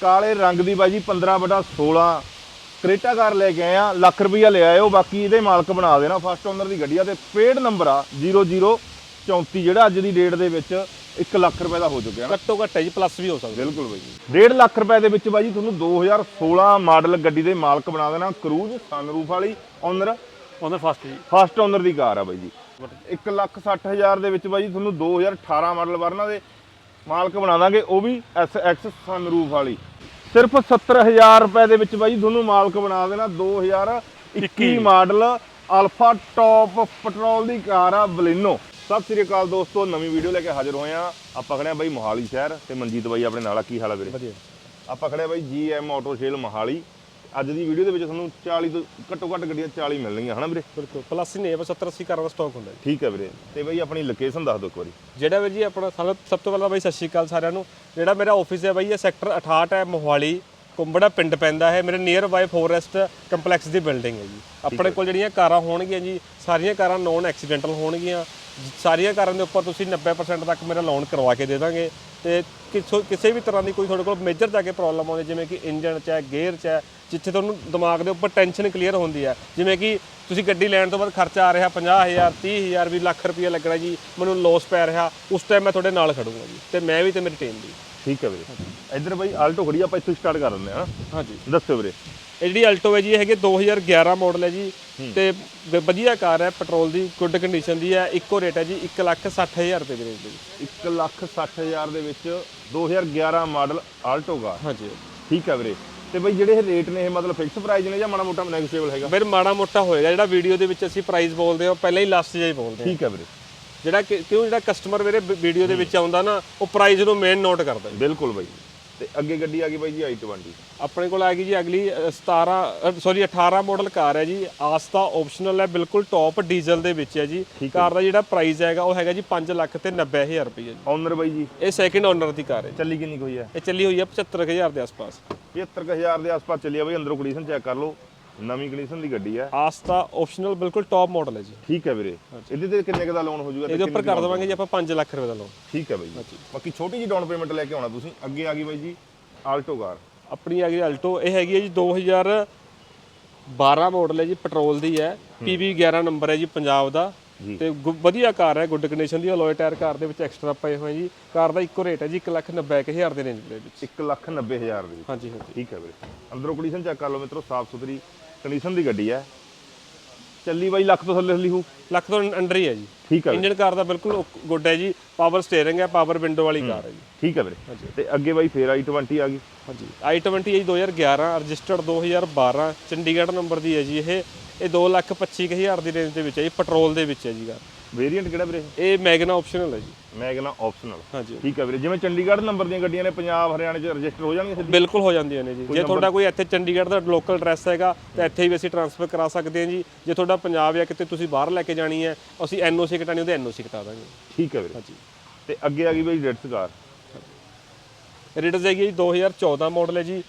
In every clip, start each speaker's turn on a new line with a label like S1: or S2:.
S1: ਕਾਲੇ ਰੰਗ ਦੀ ਬਾਈ ਜੀ 15 ਬਟਾ 16 ਕਰੇਟਾ ਕਾਰ ਲੈ ਕੇ ਆਏ ਆ ਲੱਖ ਰੁਪਈਆ ਲੈ ਆਇਓ ਬਾਕੀ ਇਹਦੇ ਮਾਲਕ ਬਣਾ ਦੇਣਾ ਫਸਟ ਓਨਰ ਦੀ ਗੱਡੀ ਆ ਤੇ ਪੇਡ ਨੰਬਰ ਆ 0034 ਜਿਹੜਾ ਅੱਜ ਦੀ ਡੇਟ ਦੇ ਵਿੱਚ 1 ਲੱਖ ਰੁਪਏ ਦਾ ਹੋ ਚੁੱਕਿਆ ਨਾ।
S2: ਘੱਟੋ ਘੱਟ ਹੈ ਜੀ ਪਲੱਸ ਵੀ ਹੋ ਸਕਦਾ।
S1: ਬਿਲਕੁਲ ਬਾਈ ਜੀ। 1.5 ਲੱਖ ਰੁਪਏ ਦੇ ਵਿੱਚ ਬਾਈ ਜੀ ਤੁਹਾਨੂੰ 2016 ਮਾਡਲ ਗੱਡੀ ਦੇ ਮਾਲਕ ਬਣਾ ਦੇਣਾ ਕਰੂਜ਼ ਸਨਰੂਫ ਵਾਲੀ ਓਨਰ
S2: ਉਹਦਾ ਫਸਟ ਜੀ।
S1: ਫਸਟ ਓਨਰ ਦੀ ਕਾਰ ਆ ਬਾਈ ਜੀ। 1 ਲੱਖ 60 ਹਜ਼ਾਰ ਦੇ ਵਿੱਚ ਬਾਈ ਜੀ ਤੁਹਾਨੂੰ 2018 ਮਾਡਲ ਵਰਨਾ ਦੇ ਮਾਲਕ ਬਣਾ ਦਾਂਗੇ ਉਹ ਵੀ SX ਸਨਰੂਫ ਵਾਲੀ। ਸਿਰਫ 70000 ਰੁਪਏ ਦੇ ਵਿੱਚ ਬਾਈ ਤੁਹਾਨੂੰ ਮਾਲਕ ਬਣਾ ਦੇਣਾ। 2021 ਮਾਡਲ ਅਲਫਾ ਟੌਪ ਪੈਟਰੋਲ ਦੀ ਕਾਰ ਆ ਬਲਿਨੋ। ਸਤਿ ਸ੍ਰੀ ਅਕਾਲ ਦੋਸਤੋ ਨਵੀਂ ਵੀਡੀਓ ਲੈ ਕੇ ਹਾਜ਼ਰ ਹੋਏ ਆ। ਆਪਾਂ ਖੜੇ ਆ ਬਾਈ ਮੋਹਾਲੀ ਸ਼ਹਿਰ ਤੇ ਮਨਜੀਤ ਬਾਈ ਆਪਣੇ ਨਾਲ ਆ। ਕੀ ਹਾਲ ਆ ਵੀਰੇ?
S2: ਵਧੀਆ।
S1: ਆਪਾਂ ਖੜੇ ਆ ਬਾਈ ਜੀਐਮ ਆਟੋ ਸ਼ੇਲ ਮੋਹਾਲੀ। ਅੱਜ ਦੀ ਵੀਡੀਓ ਦੇ ਵਿੱਚ ਤੁਹਾਨੂੰ 40 ਤੋਂ ਘੱਟੋ ਘੱਟ ਗੱਡੀਆਂ 40 ਮਿਲਣਗੀਆਂ ਹਨਾ ਵੀਰੇ?
S2: ਬਿਲਕੁਲ ਪਲੱਸ ਹੀ ਹੈ ਬਸ 70 80 ਕਾਰਾਂ ਦਾ ਸਟਾਕ ਹੁੰਦਾ ਜੀ।
S1: ਠੀਕ ਹੈ ਵੀਰੇ ਤੇ ਬਾਈ ਆਪਣੀ ਲੋਕੇਸ਼ਨ ਦੱਸ ਦਿਓ ਇੱਕ ਵਾਰੀ।
S2: ਜਿਹੜਾ ਵੀ ਜੀ ਆਪਣਾ ਸਾਨੂੰ ਸਭ ਤੋਂ ਪਹਿਲਾਂ ਬਾਈ ਸਤਿ ਸ਼੍ਰੀ ਅਕਾਲ ਸਾਰਿਆਂ ਨੂੰ। ਜਿਹੜਾ ਮੇਰਾ ਆਫਿਸ ਹੈ ਬਾਈ ਇਹ ਸੈਕਟਰ 68 ਹੈ ਮੋਹਾਲੀ ਕੁੰਬੜਾ ਪਿੰਡ ਪੈਂਦਾ ਹੈ। ਮੇਰੇ ਨੀਅਰ ਬਾਈ ਫੋਰੈਸਟ ਕੰਪਲੈਕਸ ਦੀ ਬਿਲਡਿੰਗ ਹੈ ਜੀ। ਆਪਣੇ ਕੋਲ ਜਿਹੜੀਆਂ ਕਾਰਾਂ ਹੋਣਗੀਆਂ ਜੀ ਸਾਰੀਆਂ ਕਾਰਾਂ ਨੋਨ ਐਕਸੀਡੈਂਟਲ ਹੋਣਗੀਆਂ। ਸਾਰੀਆਂ ਕਾਰਾਂ ਦੇ ਉੱਪਰ ਤੁਸੀਂ 90% ਤੱਕ ਮੇਰਾ ਲੋਨ ਕਰਵਾ ਕੇ ਦੇ ਦਾਂਗੇ। ਤੇ ਕਿਸੋ- ਕਿਸੇ ਵੀ ਤਰ੍ਹਾਂ ਦੀ ਕੋਈ ਤੁਹਾਡੇ ਕੋਲ ਮੇਜਰ ਜਾ ਕੇ ਪ੍ਰੋਬਲਮ ਆਉਂਦੀ ਜਿਵੇਂ ਕਿ ਇੰਜਨ 'ਚ ਹੈ ਗੇਅਰ 'ਚ ਹੈ ਜਿੱਥੇ ਤੁਹਾਨੂੰ ਦਿਮਾਗ ਦੇ ਉੱਪਰ ਟੈਨਸ਼ਨ ਕਲੀਅਰ ਹੁੰਦੀ ਹੈ। ਜਿਵੇਂ ਕਿ ਤੁਸੀਂ ਗੱਡੀ ਲੈਣ ਤੋਂ ਬਾਅਦ ਖਰਚਾ ਆ ਰਿਹਾ 50000 30000 ਵੀ ਲੱਖ ਰੁਪਏ ਲੱਗਣਾ ਜੀ ਮੈਨੂੰ ਲੋਸ ਪੈ ਰਿਹਾ ਉਸ ਟਾਈਮ ਮੈਂ ਤੁਹਾਡੇ ਨਾਲ ਖੜੂੰਗਾ ਜੀ ਤੇ ਮੈਂ ਵੀ ਤੇ ਮੇਰੀ ਟੀਮ ਵੀ।
S1: ਠੀਕ ਹੈ ਵੀਰੇ। ਇੱਧਰ ਬਾਈ ਆਲਟੋ ਖੜੀ ਆਪਾਂ ਇੱਥੋਂ ਸਟਾਰਟ ਕਰ ਦਿੰਦੇ ਹਾਂ।
S2: ਹਾਂਜੀ।
S1: ਦੱਸਿਓ ਵੀਰੇ।
S2: ਇਹ ਜਿਹੜੀ ਅਲਟੋ ਹੈ ਜੀ ਇਹ ਹੈਗੇ 2011 ਮਾਡਲ ਹੈ ਜੀ ਤੇ ਵਧੀਆ ਕਾਰ ਹੈ ਪੈਟਰੋਲ ਦੀ ਗੁੱਡ ਕੰਡੀਸ਼ਨ ਦੀ ਹੈ ਇੱਕੋ ਰੇਟ ਹੈ ਜੀ 160000 ਰੁਪਏ ਦੇ ਰੇਂਜ ਦੇ ਵਿੱਚ
S1: 1 ਲੱਖ 60 ਹਜ਼ਾਰ ਦੇ ਵਿੱਚ 2011 ਮਾਡਲ ਆਲਟੋ ਕਾਰ।
S2: ਹਾਂਜੀ।
S1: ਠੀਕ ਹੈ ਵੀਰੇ। ਤੇ ਬਾਈ ਜਿਹੜੇ ਇਹ ਰੇਟ ਨੇ ਇਹ ਮਤਲਬ ਫਿਕਸ ਪ੍ਰਾਈਸ ਨੇ ਜਾਂ ਮਾੜਾ ਮੋਟਾ ਨੈਗੋਸ਼ੀਏਬਲ ਹੈਗਾ?
S2: ਫਿਰ ਮਾੜਾ ਮੋਟਾ ਹੋਏਗਾ ਜਿਹੜਾ ਵੀਡੀਓ ਦੇ ਵਿੱਚ ਅਸੀਂ ਪ੍ਰਾਈਸ ਬੋਲਦੇ ਹਾਂ ਪਹਿਲਾਂ ਹੀ ਲਾਸਟ ਜਿਹਾ ਹੀ ਬੋਲਦੇ ਹਾਂ।
S1: ਠੀਕ ਹੈ ਵੀਰੇ।
S2: ਜਿਹੜਾ ਕਿਉਂ ਜਿਹੜਾ ਕਸਟਮਰ ਮੇਰੇ ਵੀਡੀਓ ਦੇ ਵਿੱਚ ਆਉਂਦਾ ਨਾ ਉਹ ਪ੍ਰਾਈਸ ਨੂੰ ਮੇਨ ਨੋਟ ਕਰਦਾ।
S1: ਬਿਲਕੁਲ ਬਾਈ। ਤੇ ਅੱਗੇ ਗੱਡੀ ਆ ਗਈ ਬਾਈ ਜੀ i20
S2: ਆਪਣੇ ਕੋਲ ਆ ਗਈ ਜੀ ਅਗਲੀ ਅ, 17 ਸੌਰੀ 18 ਮਾਡਲ ਕਾਰ ਹੈ ਜੀ। ਆਸਤਾ ਆਪਸ਼ਨਲ ਹੈ ਬਿਲਕੁਲ ਟੌਪ ਡੀਜ਼ਲ ਦੇ ਵਿੱਚ ਹੈ ਜੀ। ਕਾਰ ਦਾ ਜਿਹੜਾ ਪ੍ਰਾਈਸ ਹੈਗਾ ਉਹ ਹੈਗਾ ਜੀ 5 ਲੱਖ ਤੇ 90000 ਰੁਪਏ ਜੀ।
S1: ਓਨਰ ਬਾਈ ਜੀ।
S2: ਇਹ ਸੈਕਿੰਡ ਓਨਰ ਦੀ ਕਾਰ ਹੈ
S1: ਚੱਲੀ ਕਿੰਨੀ ਕੁ ਹੋਈ ਹੈ?
S2: ਇਹ ਚੱਲੀ ਹੋਈ ਹੈ 75000 ਦੇ ਆਸ-ਪਾਸ।
S1: 75000 ਦੇ ਆਸ-ਪਾਸ ਚੱਲੀ ਆ ਬਾਈ ਅੰਦਰੋਂ ਕੰਡੀਸ਼ਨ ਚੈੱਕ ਕਰ ਲਓ। ਨਵੀਂ ਕੰਡੀਸ਼ਨ ਦੀ ਗੱਡੀ ਹੈ
S2: ਆਸਤਾ ਆਪਸ਼ਨਲ ਬਿਲਕੁਲ ਟੌਪ ਮਾਡਲ ਹੈ ਜੀ।
S1: ਠੀਕ ਹੈ ਵੀਰੇ। ਇਹਦੇ ਤੇ ਕਿੰਨੇ ਕੁ ਦਾ ਲੋਨ ਹੋ ਜਾਊਗਾ ਤੇ
S2: ਇਹਦੇ ਉੱਪਰ ਕਰ ਦੇਵਾਂਗੇ ਜੀ ਆਪਾਂ 5 ਲੱਖ ਰੁਪਏ ਦਾ ਲੋਨ
S1: ਠੀਕ ਹੈ ਬਾਈ ਜੀ। ਬਾਕੀ ਛੋਟੀ ਜੀ ਡਾਊਨ ਪੇਮੈਂਟ ਲੈ ਕੇ ਆਉਣਾ ਤੁਸੀਂ। ਅੱਗੇ ਆ ਗਈ ਬਾਈ ਜੀ ਆਲਟੋ ਕਾਰ
S2: ਆਪਣੀ ਆ ਗਈ ਅਲਟੋ ਇਹ ਹੈਗੀ ਹੈ ਜੀ 2012 ਮਾਡਲ ਹੈ ਜੀ ਪੈਟਰੋਲ ਦੀ ਹੈ। PV 11 ਨੰਬਰ ਹੈ ਜੀ ਪੰਜਾਬ ਦਾ। ਤੇ ਗੁ- ਵਧੀਆ ਕਾਰ ਹੈ ਗੁੱਡ ਕੰਡੀਸ਼ਨ ਦੀ ਅਲੋਏ ਟਾਇਰ ਕਾਰ ਦੇ ਵਿੱਚ ਐਕਸਟਰਾ ਪਏ ਹੋਏ ਜੀ। ਕਾਰ ਦਾ ਇੱਕੋ ਰੇਟ ਹੈ ਜੀ 190000 ਦੇ ਰੇਂਜ ਦੇ ਵਿੱਚ।
S1: 1 ਲੱਖ 90 ਹਜ਼ਾਰ ਦੇ
S2: ਹਾਂਜੀ ਹਾਂਜੀ।
S1: ਠੀਕ ਹੈ ਵੀਰੇ। ਅੰਦਰੋਂ ਕੰਡੀਸ਼ਨ ਚੈੱਕ ਕਰ ਲਓ ਮਿੱਤਰੋ ਸਾਫ਼ ਸੁਥਰੀ। ਕੰਡੀਸ਼ਨ ਦੀ ਗੱਡੀ ਹੈ। ਚੱਲੀ ਬਾਈ ਲੱਖ ਤੋਂ ਥੱਲੇ ਥੱਲੀ ਹੋ
S2: ਲੱਖ ਤੋਂ ਅੰਡਰ ਹੀ ਹੈ ਜੀ।
S1: ਠੀਕ ਹੈ
S2: ਇੰਜਨ ਕਾਰ ਦਾ ਬਿਲਕੁਲ ਗੁੱਡ ਹੈ ਜੀ। ਪਾਵਰ ਸਟੀਅਰਿੰਗ ਹੈ ਪਾਵਰ ਵਿੰਡੋ ਵਾਲੀ ਕਾਰ ਹੈ ਜੀ।
S1: ਠੀਕ ਹੈ ਵੀਰੇ। ਤੇ ਅੱਗੇ ਬਾਈ ਫੇਰ i20 ਆ ਗਈ।
S2: ਹਾਂਜੀ। i20 ਹੈ ਜੀ 2011 ਰਜਿਸਟਰਡ 2012 ਚੰਡੀਗੜ੍ਹ ਨੰਬਰ ਦੀ ਹੈ ਜੀ ਇਹ। ਇਹ 225000 ਦੀ ਰੇਂਜ ਦੇ ਵਿੱਚ ਹੈ ਜੀ ਪੈਟਰੋਲ ਦੇ ਵਿੱਚ ਹੈ ਜੀ ਕਾਰ।
S1: ਵੇਰੀਐਂਟ ਕਿਹੜਾ ਵੀਰੇ?
S2: ਇਹ ਮੈਗਨਾ ਆਪਸ਼ਨਲ ਹੈ ਜੀ।
S1: ਮੈਗਨਾ ਆਪਸ਼ਨਲ
S2: ਹਾਂਜੀ।
S1: ਠੀਕ ਹੈ ਵੀਰੇ ਜਿਵੇਂ ਚੰਡੀਗੜ੍ਹ ਨੰਬਰ ਦੀਆਂ ਗੱਡੀਆਂ ਨੇ ਪੰਜਾਬ ਹਰਿਆਣੇ 'ਚ ਰਜਿਸਟਰ ਹੋ ਜਾਣਗੀਆਂ ਸਿੱਧੀ
S2: ਬਿਲਕੁਲ ਹੋ ਜਾਂਦੀਆਂ ਨੇ ਜੀ। ਜੇ ਤੁਹਾਡਾ ਕੋਈ ਇੱਥੇ ਚੰਡੀਗੜ੍ਹ ਦਾ ਲੋਕਲ ਐਡਰੈਸ ਹੈਗਾ ਤਾਂ ਇੱਥੇ ਵੀ ਅਸੀਂ ਟ੍ਰਾਂਸਫਰ ਕਰਾ ਸਕਦੇ ਹਾਂ ਜੀ। ਜੇ ਤੁਹਾਡਾ ਪੰਜਾਬ ਜਾਂ ਕਿਤੇ ਤੁਸੀਂ ਬਾਹਰ ਲੈ ਕੇ ਜਾਣੀ ਹੈ ਅਸੀਂ ਐਨਓਸੀ ਕਟਾਣੀ ਉਹਦੇ ਐਨਓਸੀ ਕਟਾ ਦਾਂਗੇ।
S1: ਠੀਕ ਹੈ ਵੀਰੇ।
S2: ਹਾਂਜੀ।
S1: ਤੇ ਅੱਗੇ ਆ ਗਈ ਬਾਈ ਰੈਡਸ ਕਾਰ
S2: ਰੇਟਸ ਹੈਗੀ ਜੀ 2014 ਮਾਡਲ ਹੈ ਜੀ।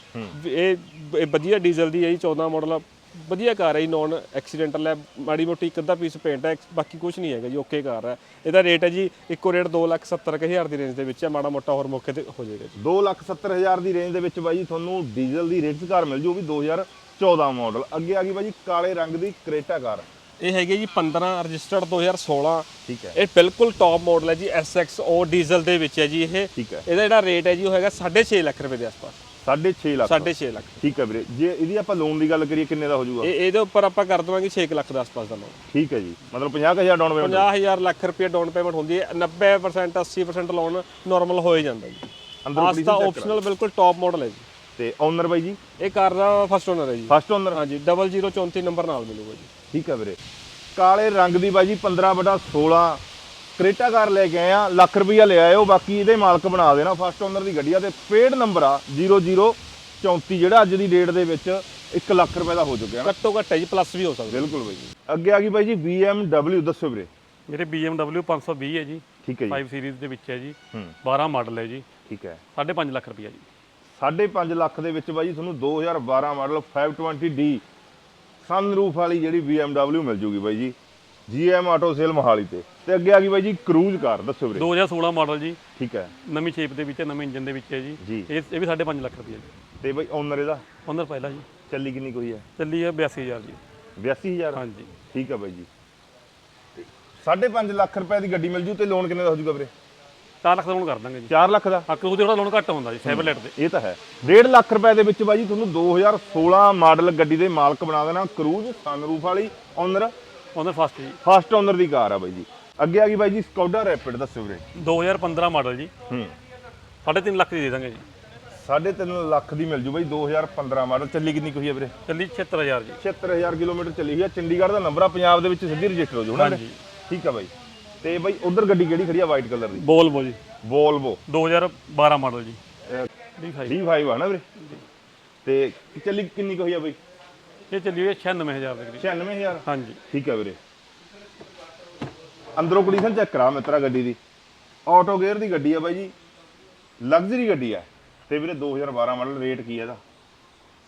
S2: ਇਹ ਇਹ ਵਧੀਆ ਡੀਜ਼ਲ ਦੀ ਹੈ ਜੀ 14 ਮਾਡਲ ਵਧੀਆ ਕਾਰ ਹੈ ਜੀ ਨੋਨ ਐਕਸੀਡੈਂਟਲ ਹੈ ਮਾੜੀ ਮੋਟੀ ਇੱਕ ਅੱਧਾ ਪੀਸ ਪੇਂਟ ਹੈ ਬਾਕੀ ਕੁਝ ਨਹੀਂ ਹੈਗਾ ਜੀ ਓਕੇ ਕਾਰ ਹੈ। ਇਹਦਾ ਰੇਟ ਹੈ ਜੀ ਇੱਕੋ ਰੇਟ 270000 ਦੀ ਰੇਂਜ ਦੇ ਵਿੱਚ ਹੈ ਮਾੜਾ ਮੋਟਾ ਹੋਰ ਮੌਕੇ ਤੇ ਹੋ ਜਾਏਗਾ ਜੀ।
S1: 270000 ਦੀ ਰੇਂਜ ਦੇ ਵਿੱਚ ਬਾਈ ਜੀ ਤੁਹਾਨੂੰ ਡੀਜ਼ਲ ਦੀ ਰੈਡਸ ਕਾਰ ਮਿਲ ਜੂ ਉਹ ਵੀ 2014 ਮਾਡਲ ਅੱਗੇ ਆ ਗਈ ਬਾਈ ਜੀ ਕਾਲੇ ਰੰਗ ਦੀ ਕਰੇਟਾ ਕਾਰ।
S2: ਇਹ ਹੈਗੇ ਜੀ 15 ਰਜਿਸਟਰਡ 2016
S1: ਠੀਕ ਹੈ।
S2: ਇਹ ਬਿਲਕੁਲ ਟੌਪ ਮਾਡਲ ਹੈ ਜੀ SXO ਡੀਜ਼ਲ ਦੇ ਵਿੱਚ ਹੈ ਜੀ ਇਹ।
S1: ਠੀਕ ਹੈ।
S2: ਇਹਦਾ ਜਿਹੜਾ ਰੇਟ ਹੈ ਜੀ ਉਹ ਹੈਗਾ 6.5 ਲੱਖ ਰੁਪਏ ਦੇ ਆਸ-ਪਾਸ।
S1: 6.5 ਲੱਖ।
S2: 6.5 ਲੱਖ।
S1: ਠੀਕ ਹੈ ਵੀਰੇ। ਜੇ ਇਹਦੀ ਆਪਾਂ ਲੋਨ ਦੀ ਗੱਲ ਕਰੀਏ ਕਿੰਨੇ ਦਾ ਹੋ ਜਾਊਗਾ
S2: ਇਹ ਇਹਦੇ ਉੱਪਰ ਆਪਾਂ ਕਰ ਦਵਾਂਗੇ 6 ਲੱਖ ਦੇ ਆਸ-ਪਾਸ ਦਾ ਲੋਨ
S1: ਠੀਕ ਹੈ ਜੀ। ਮਤਲਬ 50000 ਡਾਊਨ ਪੇਮੈਂਟ
S2: 50000 ਲੱਖ ਰੁਪਏ ਡਾਊਨ ਪੇਮੈਂਟ ਹੁੰਦੀ ਹੈ। 90% 80% ਲੋਨ ਨਾਰਮਲ ਹੋ ਹੀ ਜਾਂਦਾ ਜੀ।
S1: ਅੰਦਰੋਂ
S2: ਆਸਤਾ ਆਪਸ਼ਨਲ ਬਿਲਕੁਲ ਟੌਪ ਮਾਡਲ ਹੈ ਜੀ।
S1: ਤੇ ਓਨਰ ਬਾਈ ਜੀ?
S2: ਇਹ ਕਾਰ ਦਾ ਫਸਟ ਓਨਰ ਹੈ ਜੀ।
S1: ਫਸਟ ਓਨਰ
S2: ਹਾਂਜੀ 0034 ਨੰਬਰ ਨਾਲ ਮਿਲੂਗਾ ਜੀ।
S1: ਠੀਕ ਹੈ ਵੀਰੇ। ਕਾਲੇ ਰੰਗ ਦੀ ਬਾਈ ਜੀ 15 ਬਟਾ 16 ਕਰੇਟਾ ਕਾਰ ਲੈ ਕੇ ਆਏ ਆ ਲੱਖ ਰੁਪਈਆ ਲੈ ਆਇਓ ਬਾਕੀ ਇਹਦੇ ਮਾਲਕ ਬਣਾ ਦੇਣਾ ਫਸਟ ਓਨਰ ਦੀ ਗੱਡੀ ਆ ਤੇ ਪੇਡ ਨੰਬਰ ਆ 0034 ਜਿਹੜਾ ਅੱਜ ਦੀ ਡੇਟ ਦੇ ਵਿੱਚ 1 ਲੱਖ ਰੁਪਏ ਦਾ ਹੋ ਚੁੱਕਿਆ ਨਾ।
S2: ਘੱਟੋ ਘੱਟ ਹੈ ਜੀ ਪਲੱਸ ਵੀ ਹੋ ਸਕਦਾ।
S1: ਬਿਲਕੁਲ ਬਾਈ ਜੀ। ਅੱਗੇ ਆ ਗਈ ਬਾਈ ਜੀ BMW ਦੱਸੋ ਵੀਰੇ।
S3: ਮੇਰੇ BMW 520 ਹੈ ਜੀ।
S1: ਠੀਕ ਹੈ ਜੀ।
S3: 5 ਸੀਰੀਜ਼ ਦੇ ਵਿੱਚ ਹੈ ਜੀ।
S1: ਹੂੰ।
S3: 12 ਮਾਡਲ ਹੈ ਜੀ।
S1: ਠੀਕ ਹੈ।
S3: 5.5 ਲੱਖ ਰੁਪਈਆ ਜੀ।
S1: 5.5 ਲੱਖ ਦੇ ਵਿੱਚ ਬਾਈ ਜੀ ਤੁਹਾਨੂੰ 2012 ਮਾਡਲ 520D ਸਨਰੂਫ ਵਾਲੀ ਜਿਹੜੀ BMW ਮਿਲ ਜੂਗੀ ਬਾਈ ਜੀ। ਜੀਐਮ ਆਟੋ ਸੇਲ ਮੋਹਾਲੀ ਤੇ। ਤੇ ਅੱਗੇ ਆ ਗਈ ਬਾਈ ਜੀ ਕਰੂਜ਼ ਕਾਰ ਦੱਸੋ ਵੀਰੇ।
S3: 2016 ਮਾਡਲ ਜੀ।
S1: ਠੀਕ ਹੈ।
S3: ਨਵੀਂ ਸ਼ੇਪ ਦੇ ਵਿੱਚ ਹੈ, ਨਵੇਂ ਇੰਜਨ ਦੇ ਵਿੱਚ ਹੈ ਜੀ।
S1: ਜੀ।
S3: ਇਹ ਇਹ ਵੀ 5.5 ਲੱਖ ਰੁਪਏ ਜੀ।
S1: ਤੇ ਬਾਈ ਓਨਰ ਇਹਦਾ?
S3: ਉਹਨਾਂ ਪਹਿਲਾ ਜੀ।
S1: ਚੱਲੀ ਕਿੰਨੀ ਕੋਈ ਹੈ?
S3: ਚੱਲੀ ਹੈ 82000 ਜੀ।
S1: 82000
S3: ਹਾਂਜੀ।
S1: ਠੀਕ ਹੈ ਬਾਈ ਜੀ। 5.5 ਲੱਖ ਰੁਪਏ ਦੀ ਗੱਡੀ ਮਿਲ ਜੂ ਤੇ ਲੋਨ ਕਿੰਨੇ ਦਾ ਹੋ ਜੂਗਾ ਵੀਰੇ?
S3: 4 ਲੱਖ ਦਾ ਲੋਨ ਕਰ ਦਾਂਗੇ ਜੀ।
S1: 4 ਲੱਖ ਦਾ?
S3: ਆ ਕਰੂਜ਼ ਦੇ ਥੋੜਾ ਲੋਨ ਘੱਟ ਹੁੰਦਾ ਜੀ ਸੈਵਲੇਟ ਦੇ।
S1: ਇਹ ਤਾਂ ਹੈ। 1.5 ਲੱਖ ਰੁਪਏ ਦੇ ਵਿੱਚ ਬਾਈ ਜੀ ਤੁਹਾਨੂੰ 2016 ਮਾਡਲ ਗੱਡੀ ਦੇ ਮਾਲਕ ਬਣਾ ਦੇਣਾ ਕਰੂਜ਼ ਸਨਰੂਫ ਵਾਲੀ ਓਨਰ
S3: ਉਹਨਾਂ ਫਸਟ ਜੀ।
S1: ਫਸਟ ਓਨਰ ਦੀ ਕਾਰ ਆ ਬਾਈ ਜੀ। ਅੱਗੇ ਆ ਗਈ ਬਾਈ ਜੀ ਸਕੌਡਾ ਰੈਪਿਡ ਦੱਸੋ ਵੀਰੇ।
S3: 2015 ਮਾਡਲ ਜੀ।
S1: ਹੂੰ।
S3: 3.5 ਲੱਖ ਦੀ ਦੇ ਦਾਂਗੇ ਜੀ।
S1: 3.5 ਲੱਖ ਦੀ ਮਿਲ ਜੂ ਬਾਈ 2015 ਮਾਡਲ ਚੱਲੀ ਕਿੰਨੀ ਕੁ ਹੋਈ ਹੈ ਵੀਰੇ?
S3: ਚੱਲੀ 76000 ਜੀ।
S1: 76000 ਕਿਲੋਮੀਟਰ ਚੱਲੀ ਹੋਈ ਹੈ ਚੰਡੀਗੜ੍ਹ ਦਾ ਨੰਬਰ ਆ ਪੰਜਾਬ ਦੇ ਵਿੱਚ ਸਿੱਧੀ ਰਜਿਸਟਰ ਹੋ ਜੂ ਨਾ
S3: ਹਾਂਜੀ।
S1: ਠੀਕ ਆ ਬਾਈ। ਤੇ ਬਾਈ ਉਧਰ ਗੱਡੀ ਕਿਹੜੀ ਖੜੀ ਆ ਵਾਈਟ ਕਲਰ ਦੀ?
S3: ਬੋਲਬੋ ਜੀ।
S1: ਵੋਲਵੋ
S3: 2012 ਮਾਡਲ ਜੀ। D5
S1: D5 ਆ ਨਾ ਵੀਰੇ। ਤੇ ਚੱਲੀ ਕਿੰਨੀ ਕੁ ਹੋਈ ਆ ਬਾਈ?
S3: ਇਹ ਚੱਲੀ ਹੋਈ 96000 ਦੇ ਕਰੀਬ
S1: 96000
S3: ਹਾਂਜੀ।
S1: ਠੀਕ ਆ ਵੀਰੇ। ਅੰਦਰੋਂ ਕੰਡੀਸ਼ਨ ਚੈੱਕ ਕਰਾ ਮਿੱਤਰਾ ਗੱਡੀ ਦੀ। ਆਟੋ ਗੇਅਰ ਦੀ ਗੱਡੀ ਆ ਬਾਈ ਜੀ। ਲਗਜ਼ਰੀ ਗੱਡੀ ਆ। ਤੇ ਵੀਰੇ 2012 ਮਾਡਲ ਰੇਟ ਕੀ ਆ ਇਹਦਾ?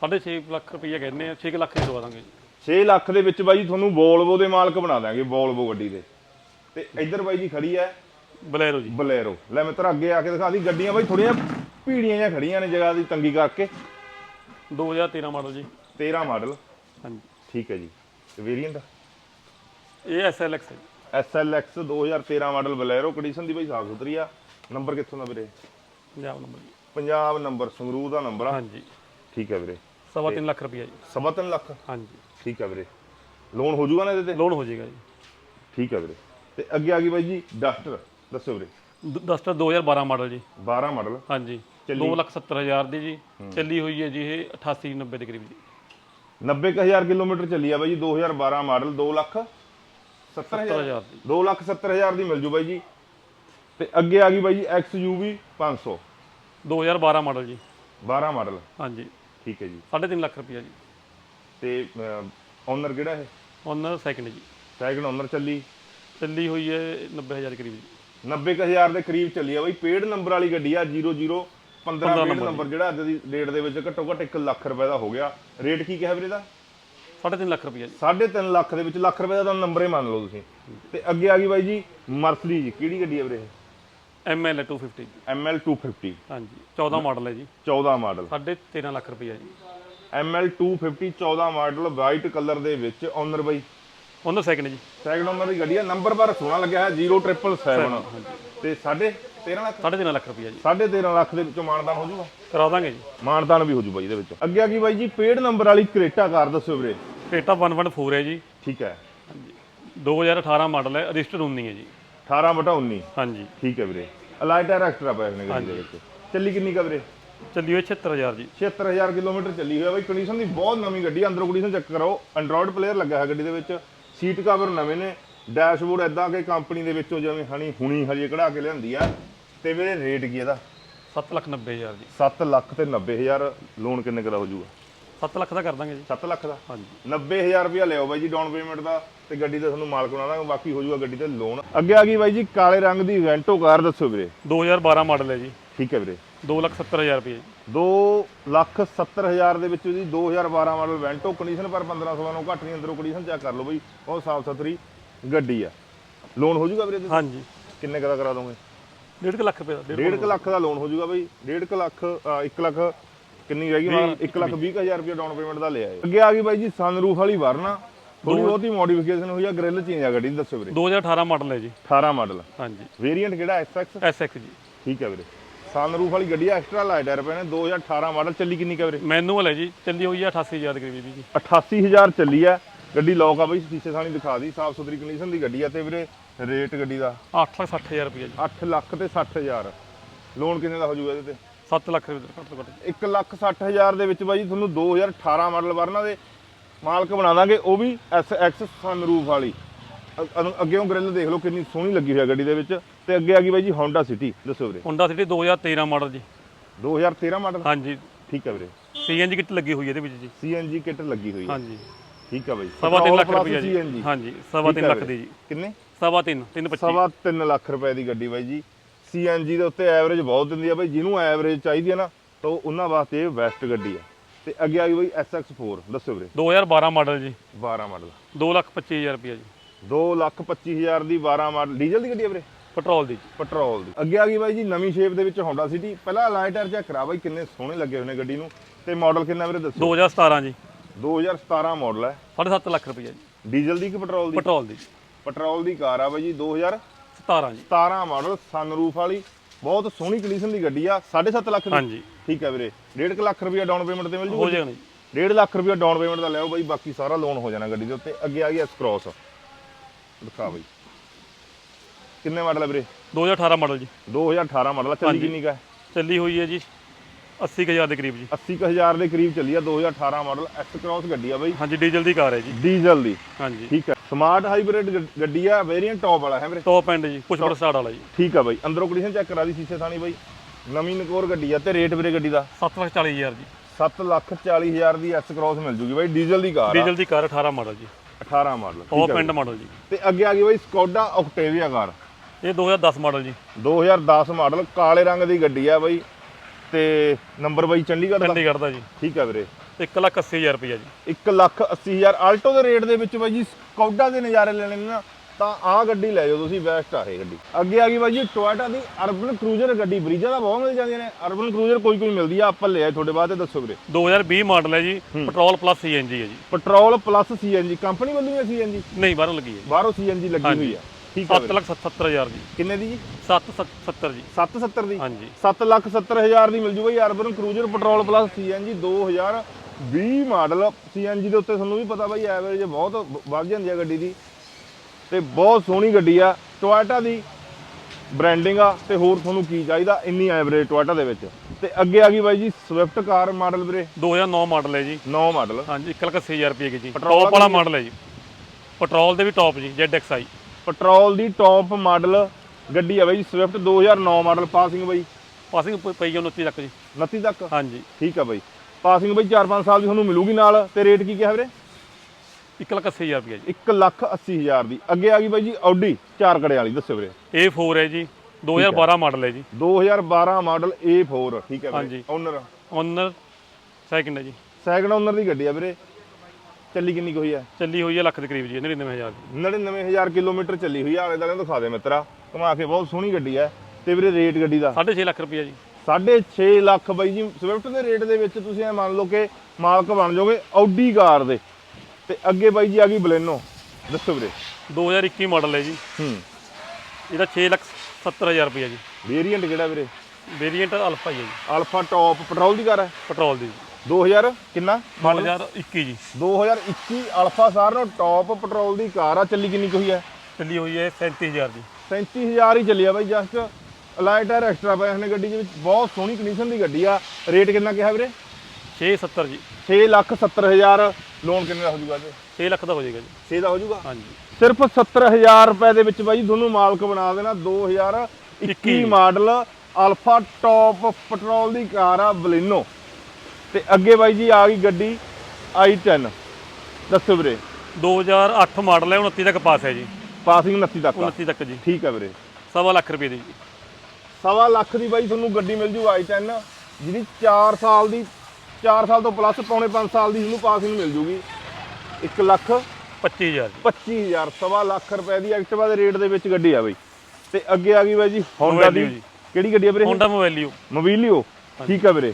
S3: 6.5 ਲੱਖ ਰੁਪਏ ਕਹਿੰਦੇ ਆ 6 ਲੱਖ ਦੀ ਦਵਾ ਦਾਂਗੇ ਜੀ।
S1: 6 ਲੱਖ ਦੇ ਵਿੱਚ ਬਾਈ ਜੀ ਤੁਹਾਨੂੰ ਵੋਲਵੋ ਦੇ ਮਾਲਕ ਬਣਾ ਦਾਂਗੇ ਵੋਲਵੋ ਗੱਡੀ ਦੇ। ਤੇ ਇੱਧਰ ਬਾਈ ਜੀ ਖੜੀ ਹੈ
S3: ਬਲੈਰੋ ਜੀ।
S1: ਬਲੇਰੋ। ਲੈ ਮਿੱਤਰ ਅੱਗੇ ਆ ਕੇ ਦਿਖਾ ਦੀ ਗੱਡੀਆਂ ਬਾਈ ਥੋੜੀਆਂ ਭੀੜੀਆਂ ਜਿਹੀਆਂ ਖੜੀਆਂ ਨੇ ਜਗ੍ਹਾ ਦੀ ਤੰਗੀ ਕਰਕੇ।
S3: 2013 ਮਾਡਲ ਜੀ।
S1: 13 ਮਾਡਲ
S3: ਹਾਂਜੀ।
S1: ਠੀਕ ਹੈ ਜੀ। ਵੇਰੀਐਂਟ
S3: ਇਹ SLX ਹੈ ਜੀ।
S1: SLX 2013 ਮਾਡਲ ਬਲੇਰੋ ਕੰਡੀਸ਼ਨ ਦੀ ਬਾਈ ਸਾਫ਼ ਸੁਥਰੀ ਆ। ਨੰਬਰ ਕਿੱਥੋਂ ਦਾ ਵੀਰੇ?
S3: ਪੰਜਾਬ ਨੰਬਰ ਜੀ।
S1: ਪੰਜਾਬ ਨੰਬਰ ਸੰਗਰੂਰ ਦਾ ਨੰਬਰ ਆ।
S3: ਹਾਂਜੀ।
S1: ਠੀਕ ਹੈ ਵੀਰੇ।
S3: ਸਵਾ ਤਿੰਨ ਲੱਖ ਰੁਪਏ ਜੀ।
S1: ਸਵਾ ਤਿੰਨ ਲੱਖ?
S3: ਹਾਂਜੀ।
S1: ਠੀਕ ਹੈ ਵੀਰੇ। ਲੋਨ ਹੋ ਜਾਊਗਾ ਨਾ ਇਹਦੇ ਤੇ?
S3: ਲੋਨ ਹੋ ਜਾਏਗਾ ਜੀ।
S1: ਠੀਕ ਹੈ ਵੀਰੇ। ਤੇ ਅੱਗੇ ਆ ਗਈ ਬਾਈ ਜੀ ਡਸਟਰ ਦੱਸੋ ਵੀਰੇ।
S3: ਦ- ਦਸਟਰ 2012 ਮਾਡਲ ਜੀ।
S1: 12 ਮਾਡਲ
S3: ਹਾਂਜੀ।
S1: ਚੱਲੀ-
S3: 2 ਲੱਖ 70 ਹਜ਼ਾਰ ਦੀ ਜੀ। ਚੱਲੀ ਹੋਈ ਹੈ ਜੀ ਇਹ 88 90 ਦੇ ਕਰੀਬ ਜੀ।
S1: 90000 ਕਿਲੋਮੀਟਰ ਚੱਲੀ ਆ ਬਾਈ ਜੀ 2012 ਮਾਡਲ 2 ਲੱਖ 70000
S3: 70000 ਦੀ
S1: 2 ਲੱਖ 70000 ਦੀ ਮਿਲ ਜੂ ਬਾਈ ਜੀ। ਤੇ ਅੱਗੇ ਆ ਗਈ ਬਾਈ ਜੀ XUV 500
S3: 2012 ਮਾਡਲ ਜੀ।
S1: 12 ਮਾਡਲ।
S3: ਹਾਂਜੀ।
S1: ਠੀਕ ਹੈ ਜੀ।
S3: 3.5 ਲੱਖ ਰੁਪਏ ਜੀ।
S1: ਤੇ ਓਨਰ ਕਿਹੜਾ ਹੈ?
S3: ਉਹਨਾਂ ਸੈਕਿੰਡ ਜੀ।
S1: ਸੈਕਿੰਡ ਓਨਰ ਚੱਲੀ।
S3: ਚੱਲੀ ਹੋਈ ਹੈ 90000 ਦੇ ਕਰੀਬ ਜੀ।
S1: 90000 ਦੇ ਕਰੀਬ ਚੱਲੀ ਆ ਬਾਈ। ਪੇਡ ਨੰਬਰ ਵਾਲੀ ਗੱਡੀ ਆ 00 15 ਪੇਡ ਨੰਬਰ ਜਿਹੜਾ ਅੱਜ ਦੀ ਡੇਟ ਦੇ ਵਿੱਚ ਘੱਟੋ ਘੱਟ 1 ਲੱਖ ਰੁਪਏ ਦਾ ਹੋ ਗਿਆ। ਰੇਟ ਕੀ ਕਿਹਾ ਵੀਰੇ ਦਾ?
S3: 3.5 ਲੱਖ ਰੁਪਏ ਜੀ।
S1: 3.5 ਲੱਖ ਦੇ ਵਿੱਚ ਲੱਖ ਰੁਪਏ ਦਾ ਤਾਂ ਨੰਬਰ ਹੀ ਮੰਨ ਲਓ ਤੁਸੀਂ। ਤੇ ਅੱਗੇ ਆ ਗਈ ਬਾਈ ਜੀ ਮਰਸਡੀਜ਼ ਕਿਹੜੀ ਗੱਡੀ ਹੈ ਵੀਰੇ
S3: ML 250
S1: ML 250
S3: ਹਾਂਜੀ 14 ਮਾਡਲ ਹੈ ਜੀ।
S1: 14 ਮਾਡਲ
S3: 13.5 ਲੱਖ ਰੁਪਏ ਜੀ।
S1: ML 250 14 ਮਾਡਲ ਵਾਈਟ ਕਲਰ ਦੇ ਵਿੱਚ। ਓਨਰ ਬਾਈ?
S3: ਉਹਨਾਂ ਸੈਕਿੰਡ ਜੀ।
S1: ਸੈਕਿੰਡ ਓਨਰ ਦੀ ਗੱਡੀ ਆ। ਨੰਬਰ ਪਰ ਸੋਹਣਾ ਲੱਗਿਆ ਹੈ 0777 ਤੇ 13.5 ਲੱਖ?
S3: 3.5 ਲੱਖ ਰੁਪਏ ਜੀ।
S1: 13.5 ਲੱਖ ਦੇ ਵਿੱਚੋਂ ਮਾਨਦਾਨ ਹੋ ਜਾਊਗਾ
S3: ਕਰਾ ਦਾਂਗੇ ਜੀ।
S1: ਮਾਨਦਾਨ ਵੀ ਹੋ ਜੂ ਬਾਈ ਇਹਦੇ ਵਿੱਚ। ਅੱਗੇ ਆ ਗਈ ਬਾਈ ਜੀ ਪੇਡ ਨੰਬਰ ਵਾਲੀ ਕਰੇਟਾ ਕਾਰ ਦੱਸੋ ਵੀਰੇ।
S3: ਕ੍ਰੇਟਾ 114 ਹੈ ਜੀ।
S1: ਠੀਕ ਹੈ।
S3: ਹਾਂਜੀ। 2018 ਮਾਡਲ ਹੈ ਰਜਿਸਟਰ 19 ਹੈ ਜੀ।
S1: 18 ਬਟਾ 19
S3: ਹਾਂਜੀ।
S1: ਠੀਕ ਹੈ ਵੀਰੇ। ਅਲਾਈ ਟਾਇਰ ਐਕਸਟਰਾ ਪਏ ਨੇ ਗੱਡੀ ਦੇ ਵਿੱਚ। ਚੱਲੀ ਕਿੰਨੀ ਕਾ ਵੀਰੇ?
S3: ਚੱਲੀ ਹੋਈ 76000 ਜੀ।
S1: 76000 ਕਿਲੋਮੀਟਰ ਚੱਲੀ ਹੋਈ ਹੈ ਬਾਈ। ਕੰਡੀਸ਼ਨ ਦੀ ਬਹੁਤ ਨਵੀਂ ਗੱਡੀ ਅੰਦਰੋਂ ਕੰਡੀਸ਼ਨ ਚੈੱਕ ਕਰੋ ਐਂਡਰੋਇਡ ਪਲੇਅਰ ਲੱਗਾ ਹੈ ਗੱਡੀ ਦੇ ਵਿੱਚ। ਸੀਟ ਕਵਰ ਨਵੇਂ ਨੇ। ਡੈਸ਼ਬੋਰਡ ਐਦਾਂ ਕਿ ਕੰਪਨੀ ਦੇ ਵਿੱਚੋਂ ਜਿਵੇਂ ਹਣੀ ਹੁਣੀ ਹਜੇ ਕਢਾ ਕੇ ਲਿਆਂਦੀ ਆ। ਤੇ ਵੀਰੇ ਰੇਟ ਕੀ ਇਹਦਾ?
S3: 790000 ਜੀ।
S1: 7 ਲੱਖ ਤੇ 90000 ਲੋਨ ਕਿੰਨੇ ਕੁ ਦਾ ਹੋ ਜਾਊਗਾ?
S3: 7 ਲੱਖ ਦਾ ਕਰ ਦਾਂਗੇ ਜੀ।
S1: 7 ਲੱਖ ਦਾ?
S3: ਹਾਂਜੀ।
S1: 90000 ਰੁਪਇਆ ਲਿਓ ਬਾਈ ਜੀ ਡਾਊਨ ਪੇਮੈਂਟ ਦਾ ਤੇ ਗੱਡੀ ਦਾ ਤੁਹਾਨੂੰ ਮਾਲਕ ਬਣਾ ਦਾਂਗੇ ਬਾਕੀ ਹੋ ਜਾਊਗਾ ਗੱਡੀ ਤੇ ਲੋਨ ਅੱਗੇ ਆ ਗਈ ਬਾਈ ਜੀ ਕਾਲੇ ਰੰਗ ਦੀ ਵੈਂਟੋ ਕਾਰ ਦੱਸੋ ਵੀਰੇ।
S3: 2012 ਮਾਡਲ ਹੈ ਜੀ।
S1: ਠੀਕ ਹੈ ਵੀਰੇ।
S3: 270000 ਰੁਪਏ ਜੀ।
S1: 2 ਲੱਖ 70 ਹਜ਼ਾਰ ਦੇ ਵਿੱਚ ਜੀ 2012 ਮਾਡਲ ਵੈਂਟੋ ਕੰਡੀਸ਼ਨ ਪਰ 15 16 ਨੂੰ ਘੱਟ ਨਹੀਂ ਅੰਦਰੋਂ ਕੰਡੀਸ਼ਨ ਚੈੱਕ ਕਰ ਲਓ ਬਈ। ਬਹੁਤ ਸਾਫ਼ ਸੁਥਰੀ ਗੱਡੀ ਆ। ਲੋਨ ਹੋ ਜਾਊਗਾ ਵੀਰੇ?
S3: ਹਾਂਜੀ।
S1: ਕਿੰਨੇ ਕੁ ਦਾ ਕਰਾ ਦੋਗੇ?
S3: 1.5 ਲੱਖ ਰੁਪਏ ਦਾ
S1: 1.5 ਲੱਖ ਦਾ ਲੋਨ ਹੋ ਜਾਊਗਾ ਬਈ। 1.5 ਲੱਖ 1 ਲੱਖ ਕਿੰਨੀ ਰਹਿ ਗਈ? ਮਾਰ 1 ਲੱਖ 20 ਹਜ਼ਾਰ ਰੁਪਏ ਡਾਊਨ ਪੇਮੈਂਟ ਦਾ ਲਿਆ ਹੈ ਅੱਗੇ ਆ ਗਈ ਬਾਈ ਜੀ ਸਨਰੂਫ ਵਾਲੀ ਵਰਨਾ। ਥੋੜੀ ਬਹੁਤੀ ਮੋਡੀਫਿਕੇਸ਼ਨ ਹੋਈ ਆ ਗ੍ਰਿਲ ਚੇਂਜ ਆ ਗੱਡੀ ਦੱਸੋ ਵੀਰੇ।
S3: 2018 ਮਾਡਲ ਹੈ ਜੀ।
S1: 18 ਮਾਡਲ
S3: ਹਾਂਜੀ।
S1: ਵੇਰੀਐਂਟ ਕਿਹੜਾ? SX
S3: SX ਜੀ।
S1: ਠੀਕ ਹੈ ਵੀਰੇ। ਸਨਰੂਫ ਵਾਲੀ ਗੱਡੀ ਆ ਐਕਸਟਰਾ ਲਾਈਟ ਟਾਇਰ ਪਏ ਨੇ 2018 ਮਾਡਲ ਚੱਲੀ ਕਿੰਨੀ ਕਾ ਵੀਰੇ?
S3: ਮੈਨੂਅਲ ਹੈ ਜੀ ਚੱਲੀ ਹੋਈ ਹੈ 88000 ਦੇ ਕਰੀਬ ਜੀ।
S1: 88000 ਚੱਲੀ ਆ। ਗੱਡੀ ਲੋਕ ਆ ਬਈ ਸ਼ੀਸ਼ੇ ਸਾਣੀ ਦਿਖਾ ਦੀ ਸਾਫ਼ ਸੁਥਰੀ ਕੰਡੀਸ਼ਨ ਦੀ ਗੱਡੀ ਆ ਤੇ ਵੀਰੇ ਰੇਟ ਗੱਡੀ ਦਾ?
S3: 860000 ਰੁਪਏ ਜੀ।
S1: 8 ਲੱਖ ਤੇ 60000 ਲੋਨ ਕਿੰਨੇ ਦਾ ਹੋ ਜਾਊਗਾ ਇਹਦੇ
S3: 7 ਲੱਖ ਰੁਪਏ ਦਾ ਘੱਟ ਤੋਂ ਘੱਟ
S1: ਤੇ 1 ਲੱਖ 60000 ਦੇ ਵਿੱਚ ਬਾਈ ਤੁਹਾਨੂੰ 2018 ਮਾਡਲ ਵਰਨਾ ਦੇ ਮਾਲਕ ਬਣਾ ਦਾਂਗੇ ਉਹ ਵੀ SX ਸਨਰੂਫ ਵਾਲੀ। ਅੱਗੇੋਂ ਗ੍ਰਿਲ ਦੇਖ ਲਓ ਕਿੰਨੀ ਸੋਹਣੀ ਲੱਗੀ ਹੋਈ ਆ ਗੱਡੀ ਦੇ ਵਿੱਚ। ਤੇ ਅੱਗੇ ਆ ਗਈ ਬਾਈ ਜੀ Honda City ਦੱਸੋ ਵੀਰੇ।
S3: Honda City 2013 ਮਾਡਲ ਜੀ।
S1: 2013 ਮਾਡਲ
S3: ਹਾਂਜੀ।
S1: ਠੀਕ ਹੈ ਵੀਰੇ।
S3: CNG ਕਿੱਟ ਲੱਗੀ ਹੋਈ ਹੈ ਇਹਦੇ ਵਿੱਚ ਜੀ।
S1: CNG ਕਿੱਟ ਲੱਗੀ ਹੋਈ ਹੈ
S3: ਹਾਂਜੀ।
S1: ਠੀਕ ਹੈ ਬਾਈ।
S3: ਸਵਾ ਤਿੰਨ
S1: Petrol
S3: ਲੱਖ
S1: plus
S3: ਰੁਪਏ ਜੀ ਹਾਂਜੀ ਸਵਾ ਤਿੰਨ
S1: ਠੀਕ ਹੈ
S3: ਲੱਖ ਦੀ। ਜੀ।
S1: ਕਿੰਨੇ?
S3: ਸਵਾ ਤਿੰਨ ਤਿੰਨ ਪੱਚੀ।
S1: ਸਵਾ 3 ਲੱਖ ਰੁਪਏ ਦੀ ਗੱਡੀ ਬਾਈ ਜੀ। ਸੀਐਨਜੀ ਦੇ ਉੱਤੇ ਐਵਰੇਜ ਬਹੁਤ ਦਿੰਦੀ ਆ ਬਾਈ ਜਿਹਨੂੰ ਐਵਰੇਜ ਚਾਹੀਦੀ ਹੈ ਨਾ ਤਾਂ ਉਹ ਉਹਨਾਂ ਵਾਸਤੇ ਇਹ ਬੈਸਟ ਗੱਡੀ ਆ। ਤੇ ਅੱਗੇ ਆ ਗਈ ਬਾਈ SX4 ਦੱਸੋ ਵੀਰੇ।
S3: 2012 ਮਾਡਲ ਜੀ।
S1: 12 ਮਾਡਲ
S3: 2 ਲੱਖ 25000 ਰੁਪਏ ਜੀ।
S1: 225000 ਦੀ 12 ਮਾਡਲ ਡੀਜ਼ਲ ਦੀ ਗੱਡੀ ਆ ਵੀਰੇ?
S3: ਪੈਟਰੋਲ ਦੀ।
S1: ਪੈਟਰੋਲ ਦੀ। ਅੱਗੇ ਆ ਗਈ ਬਾਈ ਜੀ ਨਵੀਂ ਸ਼ੇਪ ਦੇ ਵਿੱਚ Honda City ਪਹਿਲਾਂ ਲਾਈਟ ਟਾਇਰ ਚੈੱਕ ਕਰਾ ਬਾਈ ਕਿੰਨੇ ਸੋਹਣੇ ਲੱਗੇ ਹੋਏ ਨੇ ਗੱਡੀ ਨੂੰ। ਤੇ ਮਾਡਲ ਕਿੰਨਾ ਵੀਰੇ ਦੱਸੋ?
S3: 2017 ਜੀ।
S1: 2017 ਮਾਡਲ ਹੈ
S3: 7.5 ਲੱਖ ਰੁਪਏ ਜੀ।
S1: ਡੀਜ਼ਲ ਦੀ ਕਿ ਪੈਟਰੋਲ ਦੀ?
S3: ਪੈਟਰੋਲ ਦੀ।
S1: ਪੈਟਰੋਲ ਦੀ ਕਾਰ ਆ ਬਾਈ ਜੀ 2017
S3: 17 ਜੀ।
S1: ਮਾਡਲ ਸਨਰੂਫ ਵਾਲੀ। ਬਹੁਤ ਸੋਹਣੀ ਕੰਡੀਸ਼ਨ ਦੀ ਗੱਡੀ ਆ 7.5 ਲੱਖ ਦੀ।
S3: ਹਾਂਜੀ।
S1: ਠੀਕ ਹੈ ਵੀਰੇ। 1.5 ਲੱਖ ਰੁਪਏ ਡਾਊਨ ਪੇਮੈਂਟ ਤੇ ਮਿਲ
S3: ਹੋ
S1: ਜੂਗਾ
S3: ਜਾਏਗਾ ਜੀ।
S1: 1.5 ਲੱਖ ਰੁਪਏ ਡਾਊਨ ਪੇਮੈਂਟ ਦਾ ਲਿਆਓ ਬਾਈ ਬਾਕੀ ਸਾਰਾ ਲੋਨ ਹੋ ਜਾਣਾ ਗੱਡੀ ਦੇ ਉੱਤੇ। ਅੱਗੇ ਆ ਗਈ ਐਸ ਕ੍ਰੋਸ ਦਿਖਾ ਬਾਈ। ਕਿੰਨੇ ਮਾਡਲ ਹੈ ਵੀਰੇ?
S3: 2018 ਮਾਡਲ ਜੀ।
S1: 2018 ਮਾਡਲ ਚੱਲੀ। ਕਿੰਨੀ ਕਾ
S3: ਚੱਲੀ ਹੋਈ ਹੈ ਜੀ। 80000 ਦੇ ਕਰੀਬ ਜੀ।
S1: 80000 ਦੇ ਕਰੀਬ ਚੱਲੀ ਆ 2018 ਮਾਡਲ ਐਸ ਕ੍ਰੋਸ ਗੱਡੀ ਆ ਬਾਈ।
S3: ਹਾਂਜੀ ਡੀਜ਼ਲ ਦੀ ਕਾਰ ਹੈ ਜੀ।
S1: ਡੀਜ਼ਲ ਦੀ।
S3: ਹਾਂਜੀ।
S1: ਠੀਕ ਹੈ ਸਮਾਰਟ ਹਾਈਬ੍ਰਿਡ ਗੱਡੀ ਆ ਵੇਰੀਐਂਟ ਟੌਪ ਵਾਲਾ ਹੈ ਵੀਰੇ?
S3: ਟੌਪ ਐਂਡ ਜੀ ਪੁਸ਼ ਬਟਨ ਸਟਾਰਟ ਵਾਲਾ ਜੀ।
S1: ਠੀਕ ਆ ਬਾਈ ਅੰਦਰੋਂ ਕੰਡੀਸ਼ਨ ਚੈੱਕ ਕਰਾ ਦੀ ਸ਼ੀਸ਼ੇ ਥਾਣੀ ਬਾਈ। ਨਵੀਂ ਨਕੋਰ ਗੱਡੀ ਆ ਤੇ ਰੇਟ ਵੀਰੇ ਗੱਡੀ ਦਾ?
S3: 740000 ਜੀ।
S1: 7 ਲੱਖ 40 ਹਜ਼ਾਰ ਦੀ ਐਸ ਕ੍ਰੋਸ ਮਿਲ ਜੂਗੀ ਬਾਈ ਡੀਜ਼ਲ ਦੀ ਕਾਰ ਆ।
S3: ਡੀਜ਼ਲ ਦੀ ਕਾਰ 18 ਮਾਡਲ ਜੀ।
S1: 18 ਮਾਡਲ
S3: ਟੌਪ ਐਂਡ ਮਾਡਲ ਜੀ।
S1: ਤੇ ਅੱਗੇ ਆ ਗਈ ਬਾਈ ਸਕੋਡਾ ਆਕਟੇਵੀਆ ਕਾਰ।
S3: ਇਹ 2010 ਮਾਡਲ ਜੀ।
S1: 2010 ਮਾਡਲ ਕਾਲੇ ਰੰਗ ਦੀ ਗੱਡੀ ਆ ਬਾਈ। ਤੇ ਨੰਬਰ ਬਾਈ ਚੰਡੀਗੜ੍ਹ ਦਾ।
S3: ਚੰਡੀਗੜ੍ਹ ਦਾ ਜੀ।
S1: ਠੀਕ ਆ ਵੀਰੇ।
S3: 180000 ਰੁਪਏ ਜੀ।
S1: 1 ਲੱਖ 80 ਹਜ਼ਾਰ। ਆਲਟੋ ਦੇ ਰੇਟ ਦੇ ਵਿੱਚ ਬਾਈ ਜੀ ਸਕੋਡਾ ਦੇ ਨਜ਼ਾਰੇ ਲੈਣੇ ਨੇ ਨਾ ਤਾਂ ਆਹ ਗੱਡੀ ਲੈ ਜਾਓ ਤੁਸੀਂ ਬੈਸਟ ਆ ਇਹ ਗੱਡੀ। ਅੱਗੇ ਆ ਗਈ ਬਾਈ ਜੀ ਟੋਇਟਾ ਦੀ ਅਰਬਨ ਕਰੂਜ਼ਰ ਗੱਡੀ। ਬਰੀਜਾ ਦਾ ਬਹੁਤ ਮਿਲ ਜਾਂਦੀਆਂ ਨੇ। ਅਰਬਨ ਕਰੂਜ਼ਰ ਕੋਈ ਕੋਈ ਮਿਲਦੀ ਆ ਆਪਾਂ ਲਿਆ ਤੁਹਾਡੇ ਬਾਅਦ ਤੇ ਦੱਸੋ ਵੀਰੇ।
S3: 2020 ਮਾਡਲ ਹੈ ਜੀ ਪੈਟਰੋਲ ਪਲੱਸ ਸੀਐਨਜੀ ਹੈ ਜੀ।
S1: ਪੈਟਰੋਲ ਪਲੱਸ ਸੀਐਨਜੀ ਕੰਪਨੀ ਵੱਲੋਂ ਹੀ ਸੀਐਨਜੀ
S3: ਨਹੀਂ ਬਾਹਰੋਂ ਲੱਗੀ ਹੈ
S1: ਬਾਹਰੋਂ ਸੀਐਨਜੀ ਲੱਗੀ ਹੋਈ ਆ। ਠੀਕ ਆ
S3: 7
S1: ਵੀਰੇ
S3: ਲੱਖ 77000 ਜੀ।
S1: ਕਿੰਨੇ ਦੀ ਜੀ?
S3: 770 ਜੀ।
S1: 770 ਦੀ?
S3: ਹਾਂਜੀ।
S1: 7 ਲੱਖ 70 ਹਜ਼ਾਰ ਦੀ ਮਿਲ ਜੂਗਾ ਜੀ Urban Cruiser petrol plus CNG 2020 model CNG ਦੇ ਉੱਤੇ ਤੁਹਾਨੂੰ ਵੀ ਪਤਾ ਬਾਈ ਐਵਰੇਜ ਬਹੁਤ ਵੱਧ ਜਾਂਦੀ ਆ ਗੱਡੀ ਦੀ। ਤੇ ਬਹੁਤ ਸੋਹਣੀ ਗੱਡੀ ਆ ਟੋਇਟਾ ਦੀ ਬ੍ਰਾਂਡਿੰਗ ਆ ਤੇ ਹੋਰ ਤੁਹਾਨੂੰ ਕੀ ਚਾਹੀਦਾ? ਇੰਨੀ ਐਵਰੇਜ ਟੋਇਟਾ ਦੇ ਵਿੱਚ। ਤੇ ਅੱਗੇ ਆ ਗਈ ਬਾਈ ਜੀ ਸਵਿਫਟ ਕਾਰ ਮਾਡਲ ਵੀਰੇ।
S3: 2009 ਮਾਡਲ ਹੈ ਜੀ।
S1: 9 ਮਾਡਲ।
S3: ਹਾਂਜੀ 180000 ਰੁਪਏ ਦੀ ਜੀ।
S1: ਪੈਟਰੋਲ
S3: ਟੌਪ ਵਾਲਾ ਮਾਡਲ ਹੈ ਜੀ। ਪੈਟਰੋਲ ਦੇ ਵੀ ਟੌਪ ਜੀ ZXi
S1: ਪੈਟਰੋਲ ਦੀ ਟੌਪ ਮਾਡਲ ਗੱਡੀ ਆ ਬਾਈ ਜੀ ਸਵਿਫਟ 2009 ਮਾਡਲ ਪਾਸਿੰਗ ਬਾਈ।
S3: ਪਾਸਿੰਗ ਪਈ ਹੈ 29 ਤੱਕ ਜੀ।
S1: 29 ਤੱਕ?
S3: ਹਾਂਜੀ।
S1: ਠੀਕ ਆ ਬਾਈ। ਪਾਸਿੰਗ ਬਾਈ 4-5 ਸਾਲ ਦੀ ਤੁਹਾਨੂੰ ਮਿਲੂਗੀ ਨਾਲ। ਤੇ ਰੇਟ ਕੀ ਕਿਹਾ ਵੀਰੇ?
S3: 180000 ਰੁਪਏ ਜੀ।
S1: 1 ਲੱਖ 80 ਹਜ਼ਾਰ ਦੀ। ਅੱਗੇ ਆ ਗਈ ਬਾਈ ਜੀ ਆਡੀ ਚਾਰ ਕੜੇ ਵਾਲੀ ਦੱਸੋ ਵੀਰੇ।
S3: A4 ਹੈ ਜੀ। 2012 ਮਾਡਲ ਹੈ ਜੀ।
S1: 2012 ਮਾਡਲ A4 ਠੀਕ ਹੈ ਵੀਰੇ। ਓਨਰ
S3: ਓਨਰ ਸੈਕਿੰਡ ਹੈ ਜੀ।
S1: ਸੈਕੰਡ ਓਨਰ ਦੀ ਗੱਡੀ ਆ ਵੀਰੇ। ਚੱਲੀ ਕਿੰਨੀ ਕੁ ਹੋਈ ਹੈ
S3: ਚੱਲੀ ਹੋਈ ਹੈ ਲੱਖ ਦੇ ਕਰੀਬ ਜੀ 99000 ਦੀ।
S1: 99000 ਕਿਲੋਮੀਟਰ ਚੱਲੀ ਹੋਈ ਆ ਆਲੇ ਦਾਲੇ ਦਿਖਾ ਦੇ ਮਿੱਤਰਾ। ਘੁਮਾ ਕੇ ਬਹੁਤ ਸੋਹਣੀ ਗੱਡੀ ਹੈ ਤੇ ਵੀਰੇ ਰੇਟ ਗੱਡੀ ਦਾ?
S3: 6.5 ਲੱਖ ਰੁਪਏ ਜੀ।
S1: 6.5 ਲੱਖ ਬਾਈ ਜੀ ਸਵਿਫਟ ਦੇ ਰੇਟ ਦੇ ਵਿੱਚ ਤੁਸੀਂ ਇਹ ਮੰਨ ਲਓ ਕਿ ਮਾਲਕ ਬਣ ਜਾਓਗੇ ਆਡੀ ਕਾਰ ਦੇ। ਤੇ ਅੱਗੇ ਬਾਈ ਜੀ ਆ ਗਈ ਬਲੈਨੋ ਦੱਸੋ ਵੀਰੇ।
S3: 2021 ਮਾਡਲ ਹੈ ਜੀ।
S1: ਹੂੰ।
S3: ਇਹਦਾ 6 ਲੱਖ 70000 ਰੁਪਏ ਜੀ।
S1: ਵੇਰੀਐਂਟ ਕਿਹੜਾ ਵੀਰੇ?
S3: ਵੇਰੀਐਂਟ ਅਲਫਾ ਹੀ ਹੈ ਜੀ।
S1: ਅਲਫਾ ਟੌਪ ਪੈਟਰੋਲ ਦੀ ਕਾਰ ਹੈ?
S3: ਪੈਟਰੋਲ ਦੀ
S1: 2000 ਕਿੰਨਾ?
S3: 2021 ਜੀ।
S1: 2021 ਅਲਫਾ ਸਾਰ ਨੂੰ ਟੌਪ ਪੈਟਰੋਲ ਦੀ ਕਾਰ ਆ। ਚੱਲੀ ਕਿੰਨੀ ਕੁ ਹੋਈ ਹੈ?
S3: ਚੱਲੀ ਹੋਈ ਹੈ 37000 ਦੀ
S1: 37000 ਹੀ ਚੱਲੀ ਆ ਬਾਈ ਜਸਟ ਅਲਾਈ ਟਾਇਰ ਐਕਸਟਰਾ ਪਏ ਨੇ ਗੱਡੀ ਦੇ ਵਿੱਚ। ਬਹੁਤ ਸੋਹਣੀ ਕੰਡੀਸ਼ਨ ਦੀ ਗੱਡੀ ਆ। ਰੇਟ ਕਿੰਨਾ ਕਿਹਾ ਵੀਰੇ?
S3: 670 ਜੀ।
S1: 6 ਲੱਖ 70 ਹਜ਼ਾਰ ਲੋਨ ਕਿੰਨੇ ਦਾ ਹੋ ਜਾਊਗਾ ਜੀ?
S3: 6 ਲੱਖ ਦਾ ਹੋ ਜਾਏਗਾ ਜੀ।
S1: 6 ਦਾ ਹੋ ਜਾਊਗਾ
S3: ਹਾਂਜੀ।
S1: ਸਿਰਫ 70000 ਰੁਪਏ ਦੇ ਵਿੱਚ ਬਾਈ ਤੁਹਾਨੂੰ ਮਾਲਕ ਬਣਾ ਦੇਣਾ 2021 ਮਾਡਲ ਅਲਫਾ ਟੌਪ ਪੈਟਰੋਲ ਦੀ ਕਾਰ ਆ ਬਲਿਨੋ ਤੇ ਅੱਗੇ ਬਾਈ ਜੀ ਆ ਗਈ ਗੱਡੀ i10 ਦੱਸੋ ਵੀਰੇ।
S3: 2008 ਮਾਡਲ ਹੈ 29 ਤੱਕ ਪਾਸ ਹੈ ਜੀ।
S1: ਪਾਸਿੰਗ 29 ਤੱਕ ਆ।
S3: 29 ਤੱਕ ਜੀ।
S1: ਠੀਕ ਆ ਵੀਰੇ।
S3: ਸਵਾ ਲੱਖ ਰੁਪਏ ਦੀ ਜੀ।
S1: ਸਵਾ ਲੱਖ ਦੀ ਬਾਈ ਤੁਹਾਨੂੰ ਗੱਡੀ ਮਿਲ ਜੂ i10 ਜਿਹਦੀ 4 ਸਾਲ ਦੀ 4 ਸਾਲ ਤੋਂ ਪਲੱਸ ਪੌਣੇ 5 ਸਾਲ ਦੀ ਤੁਹਾਨੂੰ ਪਾਸਿੰਗ ਮਿਲ ਜੂਗੀ। 1 ਲੱਖ
S3: 25000 ਜੀ
S1: 25000 ਸਵਾ ਲੱਖ ਰੁਪਏ ਦੀ ਐਕਟਿਵਾ ਦੇ ਰੇਟ ਦੇ ਵਿੱਚ ਗੱਡੀ ਆ ਬਈ। ਤੇ ਅੱਗੇ ਆ ਗਈ ਬਾਈ ਜੀ Honda ਦੀ। ਕਿਹੜੀ ਗੱਡੀ ਆ ਵੀਰੇ
S3: ਹੋਂਡਾ ਮੋਬੈਲਿਓ
S1: ਮੋਬਿਲਿਓ ਠੀਕ ਆ ਵੀਰੇ।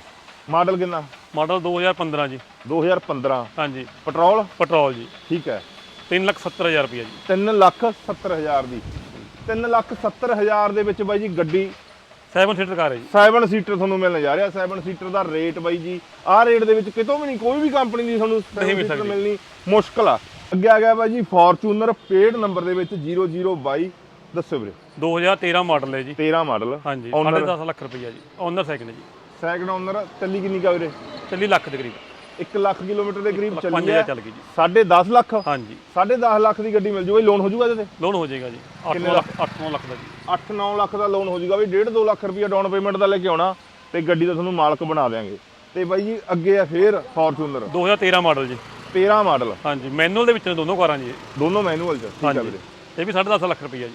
S1: ਮਾਡਲ ਕਿੰਨਾ?
S3: ਮਾਡਲ 2015 ਜੀ।
S1: 2015
S3: ਹਾਂਜੀ।
S1: ਪੈਟਰੋਲ?
S3: ਪੈਟਰੋਲ ਜੀ।
S1: ਠੀਕ ਹੈ।
S3: 3 ਲੱਖ 70000 ਰੁਪਏ ਜੀ।
S1: 3 ਲੱਖ 70 ਹਜ਼ਾਰ ਦੀ। 3 ਲੱਖ 70 ਹਜ਼ਾਰ ਦੇ ਵਿੱਚ ਬਾਈ ਜੀ ਗੱਡੀ
S3: 7 ਸੀਟਰ ਕਾਰ ਹੈ ਜੀ।
S1: 7 ਸੀਟਰ ਤੁਹਾਨੂੰ ਮਿਲਣ ਜਾ ਰਿਹਾ। 7 ਸੀਟਰ ਦਾ ਰੇਟ ਬਾਈ ਜੀ ਆਹ ਰੇਟ ਦੇ ਵਿੱਚ ਕਿਤੋਂ ਵੀ ਨਹੀਂ ਕੋਈ ਵੀ ਕੰਪਨੀ ਦੀ ਤੁਹਾਨੂੰ
S3: ਨਹੀਂ ਮਿਲ
S1: 7 ਸੀਟਰ। ਮਿਲਣੀ ਮੁਸ਼ਕਲ ਆ। ਅੱਗੇ ਆ ਗਿਆ ਬਾਈ ਜੀ ਫੋਰਚੂਨਰ ਪੇਡ ਨੰਬਰ ਦੇ ਵਿੱਚ 0022 ਦੱਸੋ ਵੀਰੇ।
S3: 2013 ਮਾਡਲ ਹੈ ਜੀ।
S1: 13 ਮਾਡਲ
S3: ਹਾਂਜੀ
S1: Owner?
S3: 10.5 ਲੱਖ ਰੁਪਏ ਜੀ। ਓਨਰ ਸੈਕਿੰਡ ਜੀ।
S1: ਸੈਕਿੰਡ ਓਨਰ ਚੱਲੀ ਕਿੰਨੀ ਕਾ ਵੀਰੇ?
S3: ਚੱਲੀ ਲੱਖ ਦੇ ਕਰੀਬ।
S1: 1 ਲੱਖ ਕਿਲੋਮੀਟਰ ਦੇ ਕਰੀਬ ਚੱਲੀ
S3: 5000
S1: ਹੈ
S3: ਚੱਲ ਗਈ ਜੀ।
S1: 10.5 ਲੱਖ?
S3: ਹਾਂਜੀ।
S1: 10.5 ਲੱਖ ਦੀ ਗੱਡੀ ਮਿਲ ਜੂਗੀ ਲੋਨ ਹੋ ਜੂਗਾ ਇਹਦੇ ਤੇ?
S3: ਲੋਨ ਹੋ ਜਾਏਗਾ ਜੀ। 8
S1: ਕਿੰਨੇ
S3: ਲੱਖ 8 ਲੱਖ ਦਾ ਜੀ।
S1: 8-9 ਲੱਖ ਦਾ ਲੋਨ ਹੋ ਜੂਗਾ ਵੀ 1.5 2 ਲੱਖ ਰੁਪਏ ਡਾਊਨ ਪੇਮੈਂਟ ਦਾ ਲੈ ਕੇ ਆਉਣਾ ਤੇ ਗੱਡੀ ਦਾ ਤੁਹਾਨੂੰ ਮਾਲਕ ਬਣਾ ਦੇਾਂਗੇ ਤੇ ਬਾਈ ਜੀ ਅੱਗੇ ਆ ਫੇਰ ਫੋਰਚੂਨਰ
S3: 2013 ਮਾਡਲ ਜੀ।
S1: 13 ਮਾਡਲ
S3: ਹਾਂਜੀ ਮੈਨੂਅਲ ਦੇ ਵਿੱਚ ਨੇ ਦੋਨੋਂ ਕਾਰਾਂ ਜੀ।
S1: ਦੋਨੋਂ ਮੈਨੂਅਲ ਚ ਠੀਕ
S3: ਹਾਂਜੀ।
S1: ਵੀਰੇ।
S3: ਇਹ ਵੀ 10.5 ਲੱਖ ਰੁਪਏ ਜੀ।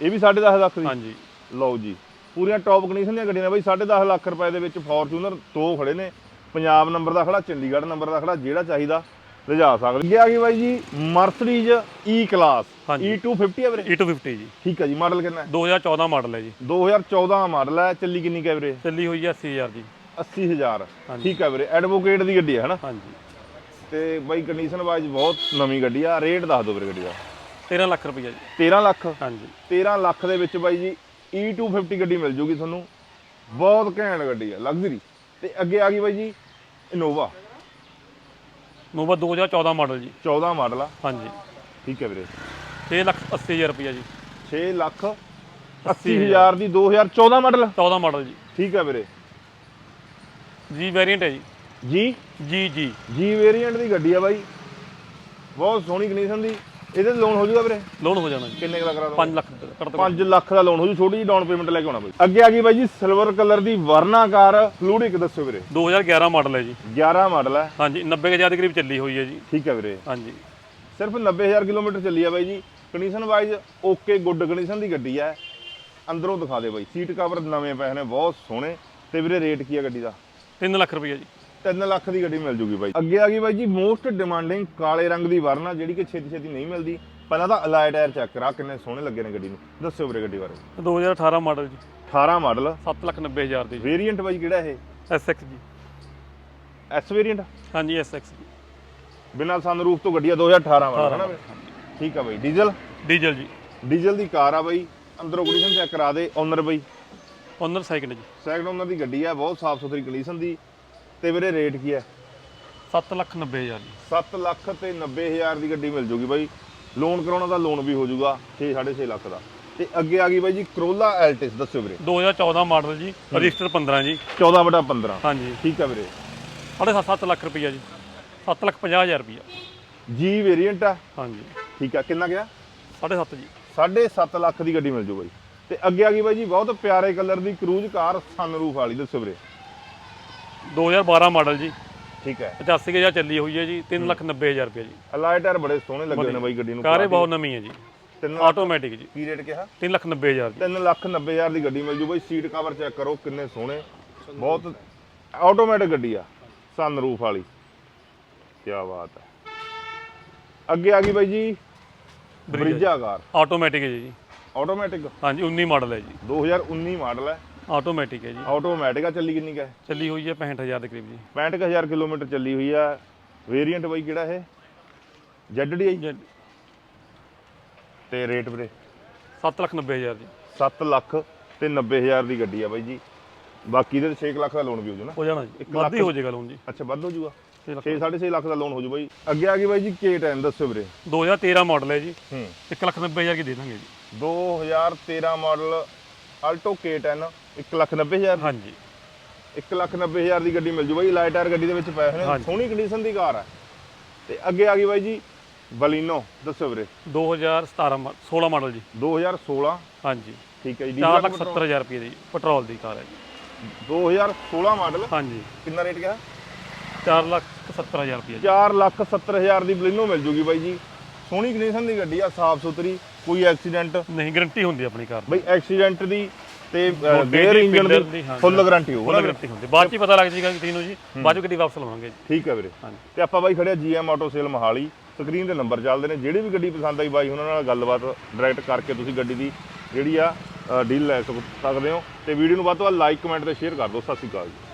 S1: ਇਹ ਵੀ 10.5 ਲੱਖ ਦੀ?
S3: ਹਾਂਜੀ।
S1: ਲਓ ਜੀ। ਪੂਰੀਆਂ ਟੌਪ ਕੰਡੀਸ਼ਨ ਦੀਆਂ ਗੱਡੀਆਂ ਨੇ ਬਾਈ 10.5 ਲੱਖ ਰੁਪਏ ਦੇ ਵਿੱਚ ਫੋਰਚੂਨਰ ਦੋ ਖੜੇ ਨੇ। ਪੰਜਾਬ ਨੰਬਰ ਦਾ ਖੜਾ ਚੰਡੀਗੜ੍ਹ ਨੰਬਰ ਦਾ ਖੜਾ ਜਿਹੜਾ ਚਾਹੀਦਾ ਲਿਜਾ ਸਕਦੇ। ਅੱਗੇ ਆ ਗਈ ਬਾਈ ਜੀ? ਮਰਸਡੀਜ਼ ਈ ਕਲਾਸ
S3: ਹਾਂਜੀ।
S1: E250 ਹੈ ਵੀਰੇ?
S3: E250 ਜੀ।
S1: ਠੀਕ ਹੈ ਜੀ ਮਾਡਲ ਕਿੰਨਾ ਹੈ?
S3: 2014 ਮਾਡਲ ਹੈ ਜੀ।
S1: 2014 ਮਾਡਲ ਹੈ ਚੱਲੀ ਕਿੰਨੀ ਕੈ ਵੀਰੇ?
S3: ਚੱਲੀ ਹੋਈ ਹੈ 80000 ਜੀ।
S1: 80000
S3: ਹਾਂਜੀ।
S1: ਠੀਕ ਹੈ ਵੀਰੇ ਐਡਵੋਕੇਟ ਦੀ ਗੱਡੀ ਹੈ ਹਨਾ?
S3: ਹਾਂਜੀ।
S1: ਤੇ ਬਾਈ ਕੰਡੀਸ਼ਨ ਵਾਈਜ਼ ਬਹੁਤ ਨਵੀਂ ਗੱਡੀ ਆ ਰੇਟ ਦੱਸ ਦਿਓ ਵੀਰੇ ਗੱਡੀ ਦਾ।
S3: 13 ਲੱਖ ਰੁਪਈਆ ਜੀ।
S1: 13 ਲੱਖ?
S3: ਹਾਂਜੀ।
S1: 13 ਲੱਖ ਦੇ ਵਿੱਚ ਬਾਈ ਜੀ E250 ਗੱਡੀ ਮਿਲ ਜੂਗੀ ਤੁਹਾਨੂੰ। ਬਹੁਤ ਘੈਂਟ ਗੱਡੀ ਆ ਲਗਜ਼ਰੀ ਤੇ ਅੱਗੇ ਆ ਗਈ ਬਾਈ ਜੀ ਇਨੋਵਾ
S3: ਨੋਵਾ 2014 ਮਾਡਲ ਜੀ।
S1: 14 ਮਾਡਲ ਆ।
S3: ਹਾਂਜੀ।
S1: ਠੀਕ ਹੈ ਵੀਰੇ।
S3: 6 ਲੱਖ 80000 ਰੁਪਈਆ ਜੀ।
S1: 6 ਲੱਖ 80000 ਦੀ 2014 ਮਾਡਲ।
S3: 14 ਮਾਡਲ ਜੀ।
S1: ਠੀਕ ਹੈ ਵੀਰੇ।
S3: ਜੀ ਵੇਰੀਐਂਟ ਹੈ ਜੀ।
S1: ਜੀ
S3: ਜੀ ਜੀ
S1: ਜੀ ਵੇਰੀਐਂਟ ਦੀ ਗੱਡੀ ਆ ਬਾਈ। ਬਹੁਤ ਸੋਹਣੀ ਕੰਡੀਸ਼ਨ ਦੀ। ਇਹਦੇ ਲੋਨ ਹੋ ਜਾਊਗਾ ਵੀਰੇ?
S3: ਲੋਨ ਹੋ ਜਾਣਾ ਜੀ।
S1: ਕਿੰਨੇ ਕੁ ਦਾ ਕਰਾ ਦੋ
S3: 5 ਲੱਖ ਦੋ
S1: 5 ਲੱਖ ਦਾ ਲੋਨ ਹੋ ਜੂ ਛੋਟੀ ਜੀ ਡਾਊਨ ਪੇਮੈਂਟ ਲੈ ਕੇ ਆਉਣਾ ਬਾਈ। ਅੱਗੇ ਆ ਗਈ ਬਾਈ ਜੀ ਸਿਲਵਰ ਕਲਰ ਦੀ ਵਰਨਾ ਕਾਰ ਫਲੂਡਿਕ ਦੱਸੋ ਵੀਰੇ।
S3: 2011 ਮਾਡਲ ਹੈ ਜੀ।
S1: 11 ਮਾਡਲ ਹੈ।
S3: ਹਾਂਜੀ 90000 ਦੇ ਕਰੀਬ ਚੱਲੀ ਹੋਈ ਹੈ ਜੀ।
S1: ਠੀਕ ਹੈ ਵੀਰੇ।
S3: ਹਾਂਜੀ।
S1: ਸਿਰਫ 90000 ਕਿਲੋਮੀਟਰ ਚੱਲੀ ਆ ਬਾਈ ਜੀ। Condition wise okay good condition ਦੀ ਗੱਡੀ ਹੈ। ਅੰਦਰੋਂ ਦਿਖਾ ਦੇ ਬਾਈ। ਸੀਟ ਕਵਰ ਨਵੇਂ ਪਏ ਨੇ ਬਹੁਤ ਸੋਹਣੇ। ਤੇ ਵੀਰੇ ਰੇਟ ਕੀ ਆ ਗੱਡੀ ਦਾ?
S3: 3 ਲੱਖ ਰੁਪਈਆ ਜੀ।
S1: 3 ਲੱਖ ਦੀ ਗੱਡੀ ਮਿਲ ਜੂਗੀ ਬਾਈ। ਅੱਗੇ ਆ ਗਈ ਬਾਈ ਜੀ ਮੋਸਟ ਡਿਮਾਂਡਿੰਗ ਕਾਲੇ ਰੰਗ ਦੀ ਵਰਨਾ ਜਿਹੜੀ ਕਿ ਛੇਤੀ ਛੇਤੀ ਨਹੀਂ ਮਿਲਦੀ। ਪਹਿਲਾਂ ਤਾਂ ਅਲਾਈ ਟਾਇਰ ਚੈੱਕ ਕਰਾ ਕਿੰਨੇ ਸੋਹਣੇ ਲੱਗੇ ਨੇ ਗੱਡੀ ਨੂੰ। ਦੱਸਿਓ ਵੀਰੇ ਗੱਡੀ ਬਾਰੇ।
S3: 2018 ਮਾਡਲ ਜੀ।
S1: 18 ਮਾਡਲ
S3: 7 ਲੱਖ 90000 ਦੀ
S1: ਵੇਰੀਐਂਟ ਬਾਈ ਕਿਹੜਾ ਇਹ?
S3: SX ਜੀ।
S1: ਐਸ ਵੇਰੀਐਂਟ
S3: ਹਾਂਜੀ SX ਜੀ।
S1: ਬਿਨਾਂ ਸਨਰੂਫ ਤੋਂ ਗੱਡੀ ਆ 2018 ਮਾਡਲ ਹੈ ਨਾ ਠੀਕ ਆ ਬਾਈ ਡੀਜ਼ਲ
S3: ਡੀਜ਼ਲ ਜੀ।
S1: ਡੀਜ਼ਲ ਦੀ ਕਾਰ ਆ ਬਾਈ ਅੰਦਰੋਂ ਕੰਡੀਸ਼ਨ ਚੈੱਕ ਕਰਾ ਦੇ ਓਨਰ ਬਾਈ।
S3: ਓਨਰ ਸੈਕਿੰਡ ਜੀ।
S1: ਸੈਕਿੰਡ ਓਨਰ ਦੀ ਗੱਡੀ ਹੈ ਬਹੁਤ ਸਾਫ਼ ਸੁਥਰੀ ਕੰਡੀਸ਼ਨ ਦੀ। ਤੇ ਵੀਰੇ ਰੇਟ ਕੀ ਹੈ?
S3: 7 ਲੱਖ 90000 ਜੀ।
S1: 7 ਲੱਖ ਤੇ 90000 ਦੀ ਗੱਡੀ ਮਿਲ ਜੂਗੀ ਬਾਈ। ਲੋਨ ਕਰਾਉਣਾ ਦਾ ਲੋਨ ਵੀ ਹੋ ਜਾਊਗਾ 6 6.5 ਲੱਖ ਦਾ। ਤੇ ਅੱਗੇ ਆ ਗਈ ਬਾਈ ਜੀ ਕਰੋਲਾ ਐਲਟਿਸ ਦੱਸਿਓ ਵੀਰੇ।
S3: 2014 ਮਾਡਲ ਜੀ ਰਜਿਸਟਰ 15 ਜੀ।
S1: 14 ਬਟਾ 15
S3: ਹਾਂਜੀ।
S1: ਠੀਕ ਆ ਵੀਰੇ।
S3: ਸੱਤ ਸੱਤ ਲੱਖ ਰੁਪਈਆ ਜੀ। 7 ਲੱਖ 50000 ਰੁਪਈਆ।
S1: ਜੀ ਵੇਰੀਐਂਟ ਆ।
S3: ਹਾਂਜੀ।
S1: ਠੀਕ ਆ ਕਿੰਨਾ ਗਿਆ?
S3: ਸਾਢੇ ਸੱਤ ਜੀ।
S1: 7.5 ਲੱਖ ਦੀ ਗੱਡੀ ਮਿਲ ਜੂ ਬਾਈ। ਤੇ ਅੱਗੇ ਆ ਗਈ ਬਾਈ ਜੀ ਬਹੁਤ ਪਿਆਰੇ ਕਲਰ ਦੀ ਕਰੂਜ਼ ਕਾਰ ਸਨਰੂਫ ਵਾਲੀ ਦੱਸਿਓ ਵੀਰੇ।
S3: 2012 ਮਾਡਲ ਜੀ।
S1: ਠੀਕ ਹੈ।
S3: 85000 ਚੱਲੀ ਹੋਈ ਹੈ ਜੀ 3 ਲੱਖ 90000 ਰੁਪਈਆ ਜੀ।
S1: ਅਲਾਈ ਟਾਇਰ ਬੜੇ ਸੋਹਣੇ ਲੱਗੇ ਨੇ ਬਾਈ ਗੱਡੀ ਨੂੰ
S3: ਕਾਰੇ ਬਹੁਤ ਨਵੀਂ ਹੈ ਜੀ। ਆਟੋਮੈਟਿਕ ਜੀ।
S1: ਕੀ ਰੇਟ ਕਿਹਾ?
S3: 3 ਲੱਖ 90000 ਜੀ।
S1: 3 ਲੱਖ 90 ਹਜ਼ਾਰ ਦੀ ਗੱਡੀ ਮਿਲ ਜੂ ਬਾਈ। ਸੀਟ ਕਵਰ ਚੈੱਕ ਕਰੋ ਕਿੰਨੇ ਸੋਹਣੇ। ਬਹੁਤ ਆਟੋਮੈਟਿਕ ਗੱਡੀ ਆ। ਸਨਰੂਫ ਵਾਲੀ। ਕੀ ਬਾਤ ਹੈ। ਅੱਗੇ ਆ ਗਈ ਬਾਈ ਜੀ। ਬ੍ਰਿਜਾ ਕਾਰ
S3: ਆਟੋਮੈਟਿਕ ਹੈ ਜੀ।
S1: ਆਟੋਮੈਟਿਕ
S3: ਹਾਂਜੀ 19 ਮਾਡਲ ਹੈ ਜੀ।
S1: 2019 ਮਾਡਲ ਹੈ।
S3: ਆਟੋਮੈਟਿਕ ਹੈ ਜੀ।
S1: ਆਟੋਮੈਟਿਕ ਆ ਚੱਲੀ ਕਿੰਨੀ ਕਾ ਹੈ?
S3: ਚੱਲੀ ਹੋਈ ਹੈ 65000 ਦੇ ਕਰੀਬ ਜੀ।
S1: 65000 ਕਿਲੋਮੀਟਰ ਚੱਲੀ ਹੋਈ ਆ। ਵੇਰੀਐਂਟ ਬਾਈ ਕਿਹੜਾ ਇਹ? ZDI
S3: ਜੀ,
S1: ਤੇ ਰੇਟ ਵੀਰੇ?
S3: 7 ਲੱਖ 90000 ਜੀ
S1: 7 ਲੱਖ ਤੇ 90000 ਦੀ ਗੱਡੀ ਆ ਬਾਈ ਜੀ। ਬਾਕੀ ਦੇ 6 ਲੱਖ ਦਾ ਲੋਨ ਵੀ ਹੋ ਜੂ ਨਾ।
S3: ਹੋ ਜਾਣਾ ਜੀ।
S1: ਇੱਕ
S3: ਵੱਧ ਹੀ ਹੋ ਜਾਏਗਾ ਲੋਨ ਜੀ।
S1: ਅੱਛਾ ਵੱਧ ਹੋ ਜੂਗਾ
S3: 6 ਲੱਖ
S1: 6 6.5 ਲੱਖ ਦਾ ਲੋਨ ਹੋ ਜੂ ਬਾਈ। ਅੱਗੇ ਆ ਗਈ ਬਾਈ ਜੀ K10 ਦੱਸਿਓ ਵੀਰੇ।
S3: 2013 ਮਾਡਲ ਹੈ ਜੀ।
S1: ਹੂੰ।
S3: 1 ਲੱਖ 90000 ਕੀ ਦੇ ਦਾਂਗੇ ਜੀ।
S1: 2013 ਮਾਡਲ ਆਲਟੋ K10 1 ਲੱਖ 90 ਹਜ਼ਾਰ।
S3: ਹਾਂਜੀ।
S1: 1 ਲੱਖ 90 ਹਜ਼ਾਰ ਦੀ ਗੱਡੀ ਮਿਲ ਜੂ ਬਾਈ ਲਾਈਟ ਟਾਇਰ ਗੱਡੀ ਦੇ ਵਿੱਚ ਪਏ ਹੋਏ ਨੇ। ਸੋਹਣੀ ਕੰਡੀਸ਼ਨ ਦੀ ਕਾਰ ਹੈ। ਤੇ ਅੱਗੇ ਆ ਗਈ ਬਾਈ ਜੀ ਬਲੀਨੋ ਦੱਸੋ ਵੀਰੇ।
S3: 2017 ਮਾ- 16 ਮਾਡਲ ਜੀ।
S1: 2016
S3: ਹਾਂਜੀ।
S1: ਠੀਕ ਹੈ ਜੀ
S3: 4
S1: ਡੀਜ਼ਲ
S3: ਲੱਖ 70000 ਰੁਪਏ ਦੀ ਪੈਟਰੋਲ ਦੀ ਕਾਰ ਹੈ ਜੀ।
S1: 2016 ਮਾਡਲ।
S3: ਹਾਂਜੀ।
S1: ਕਿੰਨਾ ਰੇਟ ਗਿਆ?
S3: 4 ਲੱਖ 70000 ਰੁਪਏ ਜੀ।
S1: 4 ਲੱਖ 70 ਹਜ਼ਾਰ ਦੀ ਬਲੀਨੋ ਮਿਲ ਜੂਗੀ ਬਾਈ ਜੀ। ਸੋਹਣੀ ਕੰਡੀਸ਼ਨ ਦੀ ਗੱਡੀ ਆ ਸਾਫ਼ ਸੁਥਰੀ ਕੋਈ ਐਕਸੀਡੈਂਟ
S3: ਨਹੀਂ ਗਾਰੰਟੀ ਹੁੰਦੀ ਆਪਣੀ ਕਾਰ
S1: ਬਈ ਐਕਸੀਡੈਂਟ ਦੀ ਤੇ
S3: ਗੇਅਰ
S1: ਇੰਜਨ ਦੀ ਫੁੱਲ ਗਾਰੰਟੀ ਹੋਊ
S3: ਫੁੱਲ ਗਾਰੰਟੀ ਹੁੰਦੀ। ਬਾਅਦ ਚ ਪਤਾ ਲੱਗ ਜਾਏਗਾ ਕਿ ਨੂੰ ਜੀ ਬਾਅਦ ਚ ਗੱਡੀ ਵਾਪਸ ਲਵਾਂਗੇ ਜੀ।
S1: ਠੀਕ ਹੈ ਵੀਰੇ। ਤੇ ਆਪਾਂ ਬਾਈ ਖੜਿਆ GM auto sale Mohali. Screen ਤੇ ਨੰਬਰ ਚੱਲਦੇ ਨੇ। ਜਿਹੜੀ ਵੀ ਗੱਡੀ ਪਸੰਦ ਆਈ ਬਾਈ ਉਹਨਾਂ ਨਾਲ ਗੱਲਬਾਤ ਡਾਇਰੈਕਟ ਕਰਕੇ ਤੁਸੀਂ ਗੱਡੀ ਦੀ ਜਿਹੜੀ ਆ ਡੀਲ ਲੈ ਸਕ- ਸਕਦੇ ਹੋ। ਤੇ ਵੀਡੀਓ ਨੂੰ ਵੱਧ ਤੋਂ ਵੱਧ ਲਾਈਕ ਕਮੈਂਟ ਤੇ ਸ਼ੇਅਰ ਕਰ ਦਿਓ। ਸਤਿ ਸ਼੍ਰੀ ਅਕਾਲ ਜੀ।